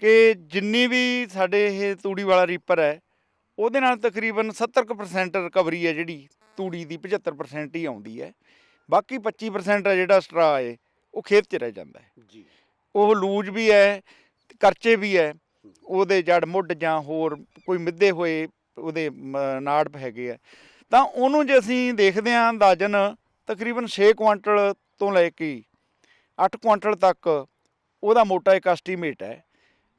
ਕਿ ਜਿੰਨੀ ਵੀ ਸਾਡੇ ਇਹ ਤੂੜੀ ਵਾਲਾ ਰੀਪਰ ਹੈ ਉਹਦੇ ਨਾਲ ਤਕਰੀਬਨ 70% ਰਿਕਵਰੀ ਹੈ ਜਿਹੜੀ ਤੂੜੀ ਦੀ 75% ਹੀ ਆਉਂਦੀ ਹੈ। ਬਾਕੀ 25% ਹੈ ਜਿਹੜਾ ਸਟਰਾ ਹੈ ਉਹ ਖੇਤ 'ਚ ਰਹਿ ਜਾਂਦਾ ਹੈ। ਜੀ। ਉਹ ਲੂਜ ਵੀ ਹੈ ਕਰਚੇ ਵੀ ਹੈ ਉਹਦੇ ਜੜ ਮੁੱਢ ਜਾਂ ਹੋਰ ਕੋਈ ਮਿੱਧੇ ਹੋਏ ਉਹਦੇ ਨਾੜ ਹੈਗੇ ਆ। ਤਾਂ ਉਹਨੂੰ ਜੇ ਅਸੀਂ ਦੇਖਦੇ ਹਾਂ ਅੰਦਾਜ਼ਨ ਤਕਰੀਬਨ 6 ਕੁਆਂਟਲ ਤੋਂ ਲੈ ਕੇ 8 ਕੁਆਂਟਲ ਤੱਕ ਉਹਦਾ ਮੋਟਾ ਇੱਕ ਐਸਟੀਮੇਟ ਹੈ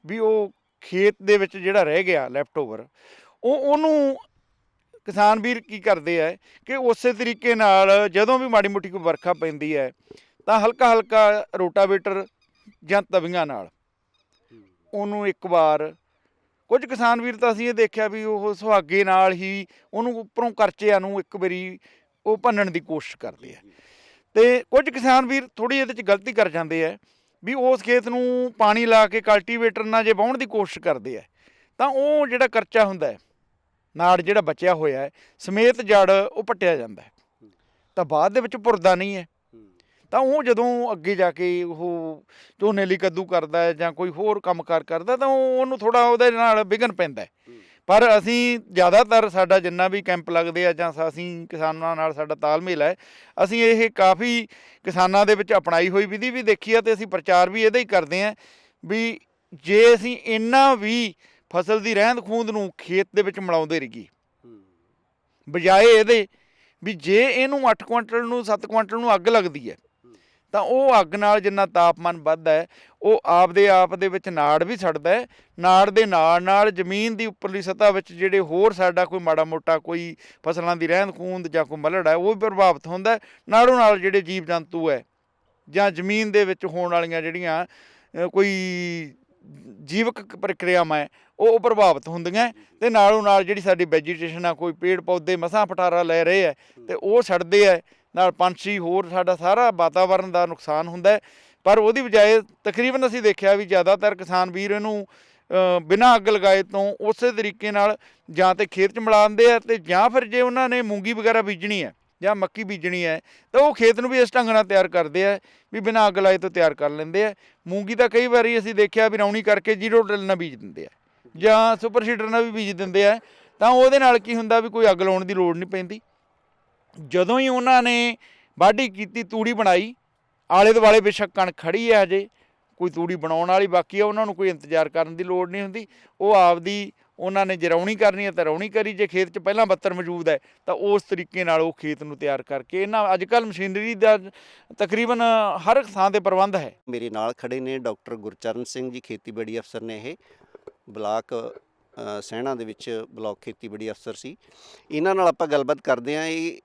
ਵੀ ਉਹ ਖੇਤ ਦੇ ਵਿੱਚ ਜਿਹੜਾ ਰਹਿ ਗਿਆ ਲੈਫਟ ਓਵਰ ਉਹ ਉਹਨੂੰ ਕਿਸਾਨ ਵੀਰ ਕੀ ਕਰਦੇ ਆ ਕਿ ਉਸੇ ਤਰੀਕੇ ਨਾਲ ਜਦੋਂ ਵੀ ਮਾੜੀ ਮੋਟੀ ਕੋਈ ਵਰਖਾ ਪੈਂਦੀ ਹੈ ਤਾਂ ਹਲਕਾ ਹਲਕਾ ਰੋਟਾਵੇਟਰ ਜਾਂ ਤਵੀਆਂ ਨਾਲ ਉਹਨੂੰ ਇੱਕ ਵਾਰ, ਕੁਝ ਕਿਸਾਨ ਵੀਰ ਤਾਂ ਅਸੀਂ ਇਹ ਦੇਖਿਆ ਵੀ ਉਹ ਸੁਹਾਗੇ ਨਾਲ ਹੀ ਉਹਨੂੰ ਉੱਪਰੋਂ ਕਰਚਿਆਂ ਨੂੰ ਇੱਕ ਵਾਰੀ ਉਹ ਭੰਨਣ ਦੀ ਕੋਸ਼ਿਸ਼ ਕਰਦੇ ਆ। ਤੇ ਕੁਝ ਕਿਸਾਨ ਵੀਰ ਥੋੜੀ ਇਹਦੇ ਚ ਗਲਤੀ ਕਰ ਜਾਂਦੇ ਆ ਵੀ ਉਸ ਖੇਤ ਨੂੰ ਪਾਣੀ ਲਾ ਕੇ ਕਲਟੀਵੇਟਰ ਨਾਲ ਜੇ ਵਾਹੁਣ ਦੀ ਕੋਸ਼ਿਸ਼ ਕਰਦੇ ਆ, ਤਾਂ ਉਹ ਜਿਹੜਾ ਕਰਚਾ ਹੁੰਦਾ ਹੈ, ਨਾੜ ਜਿਹੜਾ ਬਚਿਆ ਹੋਇਆ ਹੈ, ਸਮੇਤ ਜੜ ਉਹ ਪੱਟਿਆ ਜਾਂਦਾ ਹੈ। ਤਾਂ ਬਾਅਦ ਦੇ ਵਿੱਚ ਭੁਰਦਾ ਨਹੀਂ ਹੈ। ਤਾਂ ਉਹ ਜਦੋਂ ਅੱਗੇ ਜਾ ਕੇ ਉਹ ਝੋਨੇ ਲਈ ਕੱਦੂ ਕਰਦਾ ਹੈ ਜਾਂ ਕੋਈ ਹੋਰ ਕੰਮਕਾਰ ਕਰਦਾ ਤਾਂ ਉਹ- ਉਹਨੂੰ ਥੋੜਾ ਉਹਦੇ ਨਾਲ ਵਿਘਨ ਪੈਂਦਾ ਪਰ ਅਸੀਂ ਜ਼ਿਆਦਾਤਰ ਸਾਡਾ ਜਿੰਨਾ ਵੀ ਕੈਂਪ ਲੱਗਦੇ ਆ ਜਾਂ ਅਸੀਂ ਕਿਸਾਨਾਂ ਨਾਲ ਸਾਡਾ ਤਾਲਮੇਲ ਹੈ, ਅਸੀਂ ਇਹ ਕਾਫੀ ਕਿਸਾਨਾਂ ਦੇ ਵਿੱਚ ਅਪਣਾਈ ਹੋਈ ਵਿਧੀ ਵੀ ਦੇਖੀ ਆ ਤੇ ਅਸੀਂ ਪ੍ਰਚਾਰ ਵੀ ਇਹਦਾ ਹੀ ਕਰਦੇ ਆ ਵੀ ਜੇ ਅਸੀਂ ਇੰਨਾ ਵੀ ਫਸਲ ਦੀ ਰਹਿੰਦ ਖੂੰਦ ਨੂੰ ਖੇਤ ਦੇ ਵਿੱਚ ਮਿਲਾਉਂਦੇ ਰਹੀਏ, ਬਜਾਏ ਇਹਦੇ ਵੀ ਜੇ ਇਹਨੂੰ 8 ਕੁਇੰਟਲ ਨੂੰ 7 ਕੁਇੰਟਲ ਨੂੰ ਅੱਗ ਲੱਗਦੀ ਹੈ ਤਾਂ ਉਹ ਅੱਗ ਨਾਲ ਜਿੰਨਾ ਤਾਪਮਾਨ ਵੱਧਦਾ ਹੈ, ਉਹ ਆਪਦੇ ਆਪ ਦੇ ਵਿੱਚ ਨਾੜ ਵੀ ਛੱਡਦਾ ਹੈ। ਨਾੜ ਦੇ ਨਾਲ ਨਾਲ ਜ਼ਮੀਨ ਦੀ ਉੱਪਰਲੀ ਸਤਹ ਵਿੱਚ ਜਿਹੜੇ ਹੋਰ ਸਾਡਾ ਕੋਈ ਮਾੜਾ ਮੋਟਾ ਕੋਈ ਫਸਲਾਂ ਦੀ ਰਹਿੰਦ ਖੂੰਦ ਜਾਂ ਕੋਈ ਮਲੜ ਹੈ, ਉਹ ਵੀ ਪ੍ਰਭਾਵਿਤ ਹੁੰਦਾ ਹੈ। ਨਾਲੋਂ ਨਾਲ ਜਿਹੜੇ ਜੀਵ ਜੰਤੂ ਹੈ ਜਾਂ ਜ਼ਮੀਨ ਦੇ ਵਿੱਚ ਹੋਣ ਵਾਲੀਆਂ ਜਿਹੜੀਆਂ ਕੋਈ ਜੀਵਕ ਪ੍ਰਕਿਰਿਆਵਾਂ ਹੈ, ਉਹ ਪ੍ਰਭਾਵਿਤ ਹੁੰਦੀਆਂ ਹੈ। ਤੇ ਨਾਲੋਂ ਨਾਲ ਜਿਹੜੀ ਸਾਡੀ ਵੈਜੀਟੇਸ਼ਨ ਆ, ਕੋਈ ਪੇੜ ਪੌਦੇ ਮਸਾਂ ਫਟਾਰਾ ਲੈ ਰਹੇ ਹੈ ਤੇ ਉਹ ਛੱਡਦੇ ਹੈ। ਨਾਲ ਪੰਛੀ, ਹੋਰ ਸਾਡਾ ਸਾਰਾ ਵਾਤਾਵਰਣ ਦਾ ਨੁਕਸਾਨ ਹੁੰਦਾ ਪਰ ਉਹਦੀ ਬਜਾਏ ਤਕਰੀਬਨ ਅਸੀਂ ਦੇਖਿਆ ਵੀ ਜ਼ਿਆਦਾਤਰ ਕਿਸਾਨ ਵੀਰ ਇਹਨੂੰ ਬਿਨਾਂ ਅੱਗ ਲਗਾਏ ਤੋਂ ਉਸੇ ਤਰੀਕੇ ਨਾਲ ਜਾਂ ਤੇ ਖੇਤ 'ਚ ਮਿਲਾਉਂਦੇ ਆ ਤੇ ਜਾਂ ਫਿਰ ਜੇ ਉਹਨਾਂ ਨੇ ਮੂੰਗੀ ਵਗੈਰਾ ਬੀਜਣੀ ਹੈ ਜਾਂ ਮੱਕੀ ਬੀਜਣੀ ਹੈ, ਤਾਂ ਉਹ ਖੇਤ ਨੂੰ ਵੀ ਇਸ ਢੰਗ ਨਾਲ ਤਿਆਰ ਕਰਦੇ ਆ ਵੀ ਬਿਨਾਂ ਅੱਗ ਲਾਏ ਤੋਂ ਤਿਆਰ ਕਰ ਲੈਂਦੇ ਆ। ਮੂੰਗੀ ਤਾਂ ਕਈ ਵਾਰੀ ਅਸੀਂ ਦੇਖਿਆ ਵੀ ਰੌਣੀ ਕਰਕੇ ਜੀਰੋ ਡਿਲ ਨਾਲ ਬੀਜ ਦਿੰਦੇ ਆ ਜਾਂ ਸੁਪਰ ਸੀਡਰ ਨਾਲ ਵੀ ਬੀਜ ਦਿੰਦੇ ਆ, ਤਾਂ ਉਹਦੇ ਨਾਲ ਕੀ ਹੁੰਦਾ ਵੀ ਕੋਈ ਅੱਗ ਲਾਉਣ ਦੀ ਲੋੜ ਨਹੀਂ ਪੈਂਦੀ। ਜਦੋਂ ਹੀ ਉਹਨਾਂ ਨੇ ਵਾਢੀ ਕੀਤੀ ਤੂੜੀ ਬਣਾਈ ਆਲੇ ਦੁਆਲੇ ਬੇਸ਼ੱਕ ਕਣਕ ਖੜੀ ਹੈ ਹਜੇ ਕੋਈ ਤੂੜੀ ਬਣਾਉਣ ਵਾਲੀ ਬਾਕੀ ਆ ਉਹਨਾਂ ਨੂੰ ਕੋਈ ਇੰਤਜ਼ਾਰ ਕਰਨ ਦੀ ਲੋੜ ਨਹੀਂ ਹੁੰਦੀ। ਉਹ ਆਪਦੀ ਉਹਨਾਂ ਨੇ ਜੇ ਰੌਣੀ ਕਰਨੀ ਹੈ ਤਾਂ ਰੌਣੀ ਕਰੀ ਜੇ ਖੇਤ 'ਚ ਪਹਿਲਾਂ ਬੱਤਰ ਮੌਜੂਦ ਹੈ ਤਾਂ ਉਸ ਤਰੀਕੇ ਨਾਲ ਉਹ ਖੇਤ ਨੂੰ ਤਿਆਰ ਕਰਕੇ ਇਹਨਾਂ ਅੱਜ ਕੱਲ੍ਹ ਮਸ਼ੀਨਰੀ ਦਾ ਤਕਰੀਬਨ ਹਰ ਇੱਕ ਥਾਂ ਤੇ ਪ੍ਰਬੰਧ ਹੈ। ਮੇਰੇ ਨਾਲ ਖੜੇ ਨੇ ਡਾਕਟਰ ਗੁਰਚਰਨ ਸਿੰਘ ਜੀ ਖੇਤੀਬਾੜੀ ਅਫਸਰ ਨੇ ਇਹ ਬਲਾਕ ਅ, ਸੈਣਾ ਦੇ ਵਿੱਚ ਬਲਾਕ ਖੇਤੀਬਾੜੀ ਅਫਸਰ ਸੀ। ਇਹਨਾਂ ਨਾਲ ਆਪਾਂ ਗੱਲਬਾਤ ਕਰਦੇ ਆਂ ਇਹ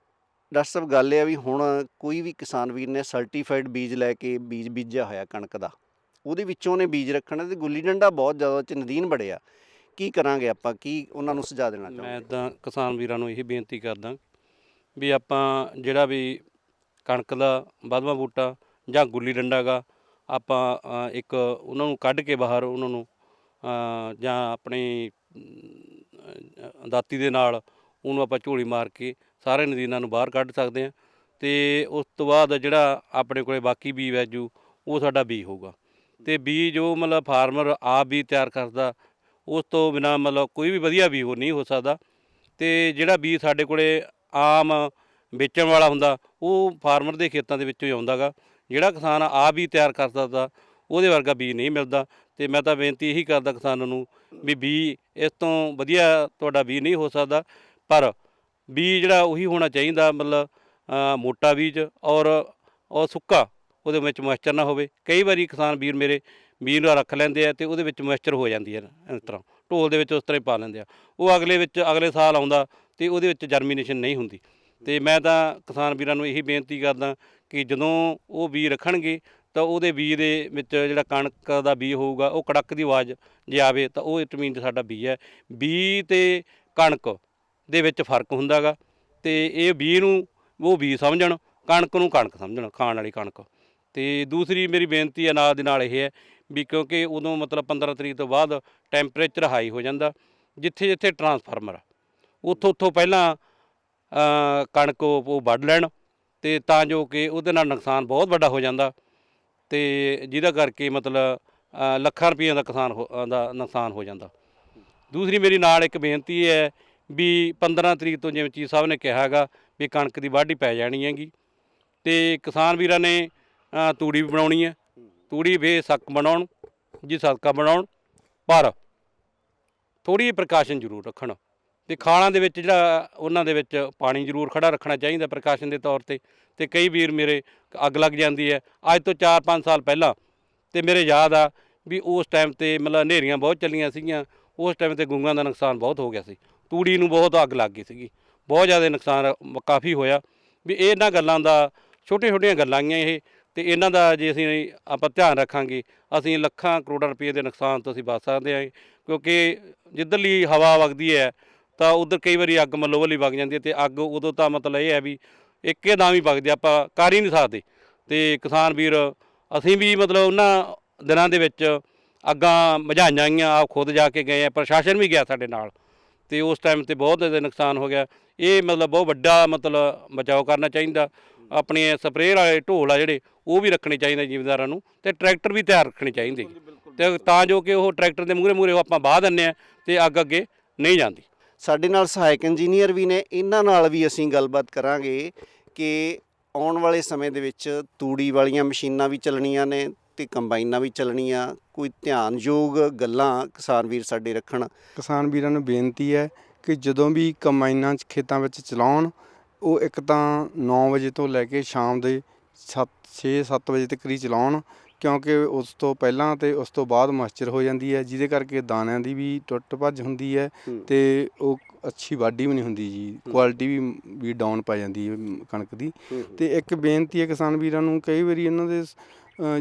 ਡਾਕਟਰ ਸਾਹਿਬ, ਗੱਲ ਇਹ ਆ ਵੀ ਹੁਣ ਕੋਈ ਵੀ ਕਿਸਾਨ ਵੀਰ ਨੇ ਸਰਟੀਫਾਈਡ ਬੀਜ ਲੈ ਕੇ ਬੀਜ ਬੀਜਿਆ ਹੋਇਆ ਕਣਕ ਦਾ, ਉਹਦੇ ਵਿੱਚੋਂ ਨੇ ਬੀਜ ਰੱਖਣਾ ਤੇ ਗੁੱਲੀ ਡੰਡਾ ਬਹੁਤ ਜ਼ਿਆਦਾ ਚ ਨਦੀਨ ਬੜਿਆ ਕੀ ਕਰਾਂਗੇ ਆਪਾਂ? ਕੀ ਉਹਨਾਂ ਨੂੰ ਸੁਝਾਅ ਦੇਣਾ ਮੈਂ ਚਾਹੁੰਦੇ ਤਾਂ ਕਿਸਾਨ ਵੀਰਾਂ ਨੂੰ ਇਹ ਬੇਨਤੀ ਕਰਦਾ ਵੀ ਆਪਾਂ ਜਿਹੜਾ ਵੀ ਕਣਕ ਦਾ ਵਾਧਵਾ ਬੂਟਾ ਜਾਂ ਗੁੱਲੀ ਡੰਡਾ ਗਾ, ਆਪਾਂ ਇੱਕ ਉਹਨਾਂ ਨੂੰ ਕੱਢ ਕੇ ਬਾਹਰ ਉਹਨਾਂ ਨੂੰ ਜਾਂ ਆਪਣੀ ਦਾਤੀ ਦੇ ਨਾਲ ਉਹਨੂੰ ਆਪਾਂ ਝੋਲੀ ਮਾਰ ਕੇ ਸਾਰੇ ਨਦੀਨਾਂ ਨੂੰ ਬਾਹਰ ਕੱਢ ਸਕਦੇ ਹਾਂ ਤੇ ਉਸ ਤੋਂ ਬਾਅਦ ਜਿਹੜਾ ਆਪਣੇ ਕੋਲੇ ਬਾਕੀ ਬੀ ਵੈਜੂ, ਉਹ ਸਾਡਾ ਬੀ ਹੋਊਗਾ। ਤੇ ਬੀ ਜੋ ਮਤਲਬ ਫਾਰਮਰ ਆਪ ਵੀ ਤਿਆਰ ਕਰਦਾ, ਉਸ ਤੋਂ ਬਿਨਾ ਮਤਲਬ ਕੋਈ ਵੀ ਵਧੀਆ ਬੀ ਹੋ ਨਹੀਂ ਹੋ ਸਕਦਾ। ਤੇ ਜਿਹੜਾ ਬੀ ਸਾਡੇ ਕੋਲੇ ਆਮ ਵੇਚਣ ਵਾਲਾ ਹੁੰਦਾ, ਉਹ ਫਾਰਮਰ ਦੇ ਖੇਤਾਂ ਦੇ ਵਿੱਚੋਂ ਹੀ ਆਉਂਦਾਗਾ। ਜਿਹੜਾ ਕਿਸਾਨ ਆਪ ਵੀ ਤਿਆਰ ਕਰ ਸਕਦਾ ਉਹਦੇ ਵਰਗਾ ਬੀ ਨਹੀਂ ਮਿਲਦਾ। ਤੇ ਮੈਂ ਤਾਂ ਬੇਨਤੀ ਇਹੀ ਕਰਦਾ ਕਿਸਾਨਾਂ ਨੂੰ ਵੀ ਬੀ ਇਸ ਤੋਂ ਵਧੀਆ ਤੁਹਾਡਾ ਬੀ ਨਹੀਂ ਹੋ ਸਕਦਾ। ਪਰ ਬੀ ਜਿਹੜਾ ਉਹੀ ਹੋਣਾ ਚਾਹੀਦਾ, ਮਤਲਬ ਮੋਟਾ ਬੀਜ ਔਰ ਔਰ ਸੁੱਕਾ, ਉਹਦੇ ਵਿੱਚ ਮੋਇਸਚਰ ਨਾ ਹੋਵੇ। ਕਈ ਵਾਰੀ ਕਿਸਾਨ ਵੀਰ ਮੇਰੇ ਬੀਜ ਨੂੰ ਰੱਖ ਲੈਂਦੇ ਆ ਤੇ ਉਹਦੇ ਵਿੱਚ ਮੋਇਸਚਰ ਹੋ ਜਾਂਦੀ ਹੈ, ਇਸ ਤਰ੍ਹਾਂ। ਢੋਲ ਦੇ ਵਿੱਚ ਉਸ ਤਰ੍ਹਾਂ ਹੀ ਪਾ ਲੈਂਦੇ ਆ। ਉਹ ਅਗਲੇ ਵਿੱਚ, ਅਗਲੇ ਸਾਲ ਆਉਂਦਾ ਤੇ ਉਹਦੇ ਵਿੱਚ ਜਰਮੀਨੇਸ਼ਨ ਨਹੀਂ ਹੁੰਦੀ। ਤੇ ਮੈਂ ਤਾਂ ਕਿਸਾਨ ਵੀਰਾਂ ਨੂੰ ਇਹੀ ਬੇਨਤੀ ਕਰਦਾ ਕਿ ਜਦੋਂ ਉਹ ਬੀਜ ਰੱਖਣਗੇ, ਤਾਂ ਉਹਦੇ ਬੀਜ ਦੇ ਵਿੱਚ ਜਿਹੜਾ ਕਣਕ ਦਾ ਬੀਜ ਹੋਊਗਾ, ਉਹ ਕੜਕ ਦੀ ਆਵਾਜ਼ ਜੇ ਆਵੇ ਤਾਂ ਉਹ ਇਟ ਮੀਨ ਸਾਡਾ ਬੀਜ ਹੈ। ਬੀਜ ਤੇ ਕਣਕ ਦੇ ਵਿੱਚ ਫ਼ਰਕ ਹੁੰਦਾਗਾ ਤੇ ਇਹ ਬੀਜ ਨੂੰ ਉਹ ਬੀ ਸਮਝਣ, ਕਣਕ ਨੂੰ ਕਣਕ ਸਮਝਣ, ਖਾਣ ਵਾਲੀ ਕਣਕ। ਤੇ ਦੂਸਰੀ ਮੇਰੀ ਬੇਨਤੀ ਹੈ ਨਾਲ ਦੇ ਨਾਲ ਇਹ ਹੈ ਵੀ ਕਿਉਂਕਿ ਉਦੋਂ ਮਤਲਬ 15 ਤਰੀਕ ਤੋਂ ਬਾਅਦ ਟੈਂਪਰੇਚਰ ਹਾਈ ਹੋ ਜਾਂਦਾ ਜਿੱਥੇ ਜਿੱਥੇ ਟਰਾਂਸਫਾਰਮਰ ਆ ਉੱਥੋਂ ਉੱਥੋਂ ਪਹਿਲਾਂ ਕਣਕ ਉਹ ਵੱਢ ਲੈਣ ਤੇ ਤਾਂ ਜੋ ਕਿ ਉਹਦੇ ਨਾਲ ਨੁਕਸਾਨ ਬਹੁਤ ਵੱਡਾ ਹੋ ਜਾਂਦਾ ਤੇ ਜਿਹਦਾ ਕਰਕੇ ਮਤਲਬ ਲੱਖਾਂ ਰੁਪਈਆਂ ਦਾ ਕਿਸਾਨ ਹੋ- ਦਾ ਨੁਕਸਾਨ ਹੋ ਜਾਂਦਾ। ਦੂਸਰੀ ਮੇਰੀ ਨਾਲ ਇੱਕ ਬੇਨਤੀ ਹੈ ਵੀ 15 ਤਰੀਕ ਤੋਂ ਜਿਵੇਂ ਚੀਫ ਸਾਹਿਬ ਨੇ ਕਿਹਾ ਹੈਗਾ ਵੀ ਕਣਕ ਦੀ ਵਾਢੀ ਪੈ ਜਾਣੀ ਹੈਗੀ ਤੇ ਕਿਸਾਨ ਵੀਰਾਂ ਨੇ ਤੂੜੀ ਵੀ ਬਣਾਉਣੀ ਹੈ। ਤੂੜੀ ਵੇ ਸੱਕ ਬਣਾਉਣ, ਜੀ ਸਦਕਾ ਬਣਾਉਣ, ਪਰ ਥੋੜੀ ਪ੍ਰਕਾਸ਼ਨ ਜ਼ਰੂਰ ਰੱਖਣ ਤੇ ਖਾਲਾਂ ਦੇ ਵਿੱਚ ਜਿਹੜਾ ਉਹਨਾਂ ਦੇ ਵਿੱਚ ਪਾਣੀ ਜ਼ਰੂਰ ਖੜਾ ਰੱਖਣਾ ਚਾਹੀਦਾ ਪ੍ਰਕਾਸ਼ਨ ਦੇ ਤੌਰ ਤੇ ਤੇ ਕਈ ਵੀਰ ਮੇਰੇ ਅੱਗ ਲੱਗ ਜਾਂਦੀ ਹੈ। ਅੱਜ ਤੋਂ 4-5 ਸਾਲ ਪਹਿਲਾਂ ਤੇ ਮੇਰੇ ਯਾਦ ਆ ਵੀ ਉਸ ਟਾਈਮ ਤੇ ਮਤਲਬ ਹਨੇਰੀਆਂ ਬਹੁਤ ਚੱਲੀਆਂ ਸੀਗੀਆਂ, ਉਸ ਟਾਈਮ ਤੇ ਗੁੰਗਾਂ ਦਾ ਨੁਕਸਾਨ ਬਹੁਤ ਹੋ ਗਿਆ ਸੀ। ਤੂੜੀ ਨੂੰ ਬਹੁਤ ਅੱਗ ਲੱਗ ਗਈ ਸੀਗੀ। ਬਹੁਤ ਜ਼ਿਆਦਾ ਨੁਕਸਾਨ ਕਾਫੀ ਹੋਇਆ। ਵੀ ਇਹਨਾਂ ਗੱਲਾਂ ਦਾ ਛੋਟੀਆਂ ਛੋਟੀਆਂ ਗੱਲਾਂ ਗੀਆਂ ਇਹ, ਤੇ ਇਹਨਾਂ ਦਾ ਜੇ ਅਸੀਂ ਆਪਾਂ ਧਿਆਨ ਰੱਖਾਂਗੇ, ਅਸੀਂ ਲੱਖਾਂ ਕਰੋੜਾਂ ਰੁਪਏ ਦੇ ਨੁਕਸਾਨ ਤੋਂ ਅਸੀਂ ਬਚ ਸਕਦੇ ਹਾਂ ਕਿਉਂਕਿ ਜਿੱਧਰਲੀ ਹਵਾ ਵਗਦੀ ਹੈ, ਤਾਂ ਉਧਰ ਕਈ ਵਾਰੀ ਅੱਗ ਮੱਲੋਵਲੀ ਵਗ ਜਾਂਦੀ ਹੈ, ਤੇ ਅੱਗ ਉਦੋਂ ਤਾਂ ਮਤਲਬ ਇਹ ਹੈ ਵੀ ਇੱਕੇ ਦਮ ਹੀ ਵਗਦੀ ਆਪਾਂ ਕਰ ਹੀ ਨਹੀਂ ਸਕਦੇ। ਤੇ ਕਿਸਾਨ ਵੀਰ, ਅਸੀਂ ਵੀ ਮਤਲਬ ਉਹਨਾਂ ਦਿਨਾਂ ਦੇ ਵਿੱਚ ਅੱਗਾਂ ਮਝਾਈਆਂ ਗਈਆਂ ਆਪ ਖੁਦ ਜਾ ਕੇ ਗਏ ਆ, ਪ੍ਰਸ਼ਾਸਨ ਵੀ ਗਿਆ ਸਾਡੇ ਨਾਲ। ਤੇ ਉਸ ਟਾਈਮ ਤੇ ਬਹੁਤ ਜ਼ਿਆਦਾ ਨੁਕਸਾਨ ਹੋ ਗਿਆ। ਇਹ ਮਤਲਬ ਬਹੁਤ ਵੱਡਾ ਮਤਲਬ ਬਚਾਓ ਕਰਨਾ ਚਾਹੀਦਾ। ਆਪਣੇ ਸਪਰੇਅ ਵਾਲੇ ਢੋਲ ਆ ਜਿਹੜੇ ਉਹ ਵੀ ਰੱਖਣੇ ਚਾਹੀਦੇ ਜ਼ਿਮੀਂਦਾਰਾਂ ਨੂੰ ਤੇ ਟਰੈਕਟਰ ਵੀ ਤਿਆਰ ਰੱਖਣੇ ਚਾਹੀਦੇ। ਤੇ ਤਾਂ ਜੋ ਕਿ ਉਹ ਟਰੈਕਟਰ ਦੇ ਮੂਹਰੇ ਮੂਹਰੇ ਆਪਾਂ ਬਾਹ ਦਿੰਨੇ ਆ ਤੇ ਅੱਗ ਅੱਗੇ ਨਹੀਂ ਜਾਂਦੀ। ਸਾਡੇ ਨਾਲ ਸਹਾਇਕ ਇੰਜੀਨੀਅਰ ਵੀ ਨੇ ਇਹਨਾਂ ਨਾਲ ਵੀ ਅਸੀਂ ਗੱਲਬਾਤ ਕਰਾਂਗੇ ਕਿ ਆਉਣ ਵਾਲੇ ਸਮੇਂ ਦੇ ਵਿੱਚ ਤੂੜੀ ਵਾਲੀਆਂ ਮਸ਼ੀਨਾਂ ਵੀ ਚੱਲਣੀਆਂ ਨੇ ਤੇ ਕੰਬਾਈਨਾਂ ਵੀ ਚੱਲਣੀਆਂ ਕੋਈ ਧਿਆਨਯੋਗ ਗੱਲਾਂ ਕਿਸਾਨ ਵੀਰ ਸਾਡੇ ਰੱਖਣ। ਕਿਸਾਨ ਵੀਰਾਂ ਨੂੰ ਬੇਨਤੀ ਹੈ ਕਿ ਜਦੋਂ ਵੀ ਕੰਬਾਈਨਾਂ 'ਚ ਖੇਤਾਂ ਵਿੱਚ ਚਲਾਉਣ ਉਹ ਇੱਕ ਤਾਂ 9 ਵਜੇ ਤੋਂ ਲੈ ਕੇ ਸ਼ਾਮ ਦੇ 7 6-7 ਵਜੇ ਤੱਕ ਹੀ ਚਲਾਉਣ ਕਿਉਂਕਿ ਉਸ ਤੋਂ ਪਹਿਲਾਂ ਤੇ ਉਸ ਤੋਂ ਬਾਅਦ ਮੋਇਸਚਰ ਹੋ ਜਾਂਦੀ ਹੈ ਜਿਹਦੇ ਕਰਕੇ ਦਾਣਿਆਂ ਦੀ ਵੀ ਟੁੱਟ ਭੱਜ ਹੁੰਦੀ ਹੈ। ਤੇ ਉਹ ਅੱਛੀ ਵਾਢੀ ਵੀ ਨਹੀਂ ਹੁੰਦੀ ਜੀ ਕੁਆਲਿਟੀ ਵੀ ਵੀ ਡਾਊਨ ਪੈ ਜਾਂਦੀ ਹੈ ਕਣਕ ਦੀ। ਤੇ ਇੱਕ ਬੇਨਤੀ ਹੈ ਕਿਸਾਨ ਵੀਰਾਂ ਨੂੰ ਕਈ ਵਾਰੀ ਇਹਨਾਂ ਦੇ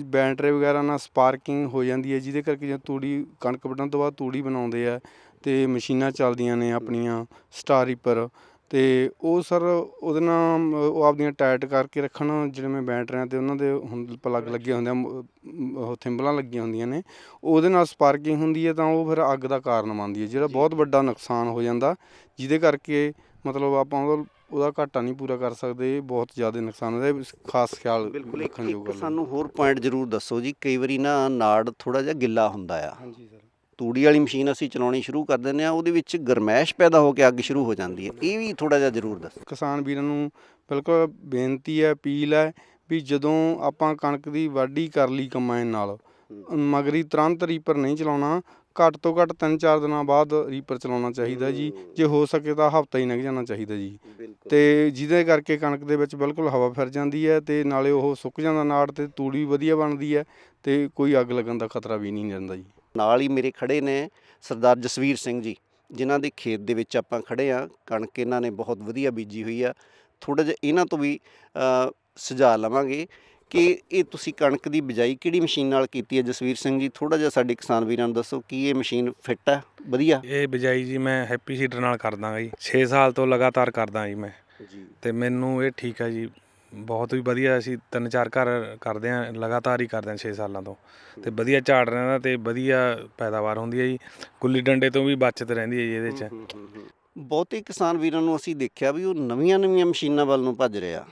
ਬੈਟਰੀ ਵਗੈਰਾ ਨਾਲ ਸਪਾਰਕਿੰਗ ਹੋ ਜਾਂਦੀ ਹੈ ਜਿਹਦੇ ਕਰਕੇ ਜਦੋਂ ਤੂੜੀ ਕਣਕ ਵੱਢਣ ਤੋਂ ਬਾਅਦ ਤੂੜੀ ਬਣਾਉਂਦੇ ਆ ਤੇ ਮਸ਼ੀਨਾਂ ਚੱਲਦੀਆਂ ਨੇ ਆਪਣੀਆਂ ਸਟਾਰ ਰੀਪਰ ਤੇ ਉਹ ਸਰ ਉਹਦੇ ਨਾਲ ਉਹ ਆਪਦੀਆਂ ਟਾਈਟ ਕਰਕੇ ਰੱਖਣ ਜਿਵੇਂ ਬੈਟਰੀਆਂ ਤੇ ਉਹਨਾਂ ਦੇ ਹੁਣ ਪਲੱਗ ਲੱਗੇ ਹੁੰਦੇ ਆ ਉਹ ਥਿੰਬਲਾਂ ਲੱਗੀਆਂ ਹੁੰਦੀਆਂ ਨੇ ਉਹਦੇ ਨਾਲ ਸਪਾਰਕਿੰਗ ਹੁੰਦੀ ਹੈ ਤਾਂ ਉਹ ਫਿਰ ਅੱਗ ਦਾ ਕਾਰਨ ਬਣਦੀ ਹੈ ਜਿਹੜਾ ਬਹੁਤ ਵੱਡਾ ਨੁਕਸਾਨ ਹੋ ਜਾਂਦਾ ਜਿਹਦੇ ਕਰਕੇ ਮਤਲਬ ਆਪਾਂ ਉਹਦਾ ਉਹਦਾ ਘਾਟਾ ਨਹੀਂ ਪੂਰਾ ਕਰ ਸਕਦੇ ਇਹ ਬਹੁਤ ਜ਼ਿਆਦਾ ਨੁਕਸਾਨ ਇਹ ਖਾਸ ਖਿਆਲ ਬਿਲਕੁਲ ਇੱਕ ਰੱਖਣ ਯੋਗ ਇੱਕ ਗੱਲ ਹੈ। ਸਾਨੂੰ ਹੋਰ ਪੁਆਇੰਟ ਜ਼ਰੂਰ ਦੱਸੋ ਜੀ ਕਈ ਵਾਰੀ ਨਾ ਨਾੜ ਥੋੜਾ ਜਿਹਾ ਗਿੱਲਾ ਹੁੰਦਾ ਆ। ਹਾਂਜੀ ਸਰ। ਤੂੜੀ ਵਾਲੀ ਮਸ਼ੀਨ ਅਸੀਂ ਚਲਾਉਣੀ ਸ਼ੁਰੂ ਕਰ ਦਿੰਦੇ ਆ ਉਹਦੇ ਵਿੱਚ ਗਰਮੈਸ਼ ਪੈਦਾ ਹੋ ਕੇ ਅੱਗ ਸ਼ੁਰੂ ਹੋ ਜਾਂਦੀ ਹੈ ਇਹ ਵੀ ਥੋੜਾ ਜਿਹਾ ਜ਼ਰੂਰ ਦੱਸੋ। ਕਿਸਾਨ ਵੀਰਾਂ ਨੂੰ ਬਿਲਕੁਲ ਬੇਨਤੀ ਹੈ ਅਪੀਲ ਹੈ ਵੀ ਜਦੋਂ ਆਪਾਂ ਕਣਕ ਦੀ ਵਾਢੀ ਕਰ ਲਈ ਕੰਬਾਈਨ ਨਾਲ ਮਗਰੀ ਤੁਰੰਤ ਰੀਪਰ ਨਹੀਂ ਚਲਾਉਣਾ ਘੱਟ ਤੋਂ ਘੱਟ 3-4 ਦਿਨਾਂ ਬਾਅਦ ਰੀਪਰ ਚਲਾਉਣਾ ਚਾਹੀਦਾ ਜੀ। ਜੇ ਹੋ ਸਕੇ ਤਾਂ ਹਫਤਾ ਹੀ ਲੰਘ ਜਾਣਾ ਚਾਹੀਦਾ ਜੀ। ਬਿਲਕੁਲ। ਤੇ ਜਿਹਦੇ ਕਰਕੇ ਕਣਕ ਦੇ ਵਿੱਚ ਬਿਲਕੁਲ ਹਵਾ ਫਿਰ ਜਾਂਦੀ ਹੈ ਤੇ ਨਾਲੇ ਉਹ ਸੁੱਕ ਜਾਂਦਾ ਨਾੜ ਤੇ ਤੂੜੀ ਵੀ ਵਧੀਆ ਬਣਦੀ ਹੈ ਤੇ ਕੋਈ ਅੱਗ ਲੱਗਣ ਦਾ ਖਤਰਾ ਵੀ ਨਹੀਂ ਰਹਿੰਦਾ ਜੀ। ਨਾਲ ਹੀ ਮੇਰੇ ਖੜੇ ਨੇ ਸਰਦਾਰ ਜਸਵੀਰ ਸਿੰਘ ਜੀ ਜਿਨ੍ਹਾਂ ਦੇ ਖੇਤ ਦੇ ਵਿੱਚ ਆਪਾਂ ਖੜੇ ਆ ਕਣਕ ਇਹਨਾਂ ਨੇ ਬਹੁਤ ਵਧੀਆ ਬੀਜੀ ਹੋਈ ਆ। ਥੋੜਾ ਜਿਹਾ ਇਹਨਾਂ ਤੋਂ ਵੀ ਸੁਝਾਅ ਲਵਾਂਗੇ ਕਿ ਇਹ ਤੁਸੀਂ ਕਣਕ ਦੀ ਬਿਜਾਈ ਕਿਹੜੀ ਮਸ਼ੀਨ ਨਾਲ ਕੀਤੀ ਹੈ? ਜਸਵੀਰ ਸਿੰਘ ਜੀ ਥੋੜਾ ਜਿਹਾ ਸਾਡੇ ਕਿਸਾਨ ਵੀਰਾਂ ਨੂੰ ਦੱਸੋ ਕੀ ਇਹ ਮਸ਼ੀਨ ਫਿੱਟ ਹੈ? ਵਧੀਆ? ਇਹ ਬਿਜਾਈ ਜੀ ਮੈਂ ਹੈਪੀ ਸੀਡਰ ਨਾਲ ਕਰਦਾਗਾ ਜੀ। 6 ਸਾਲ ਤੋਂ ਲਗਾਤਾਰ ਕਰਦਾ ਜੀ ਮੈਂ। ਜੀ। ਤੇ ਮੈਨੂੰ ਇਹ ਠੀਕ ਹੈ ਜੀ। ਬਹੁਤ ਵੀ ਵਧੀਆ ਅਸੀਂ ਤਿੰਨ ਚਾਰ ਘਰ ਕਰਦੇ ਆ ਲਗਾਤਾਰ ਹੀ ਕਰਦੇ ਆ 6 ਸਾਲਾਂ ਤੋਂ। ਤੇ ਵਧੀਆ ਝਾੜ ਰਹਿੰਦਾ ਤੇ ਵਧੀਆ ਪੈਦਾਵਾਰ ਹੁੰਦੀ ਹੈ ਜੀ। ਗੁੱਲੀ ਡੰਡੇ ਤੋਂ ਵੀ ਬਚਤ ਰਹਿੰਦੀ ਹੈ ਜੀ ਇਹਦੇ 'ਚ। ਬਹੁਤੇ ਕਿਸਾਨ ਵੀਰਾਂ ਨੂੰ ਅਸੀਂ ਦੇਖਿਆ ਵੀ ਉਹ ਨਵੀਆਂ-ਨਵੀਆਂ ਮਸ਼ੀਨਾਂ ਵੱਲ ਨੂੰ ਭੱਜ ਰਿਹਾ।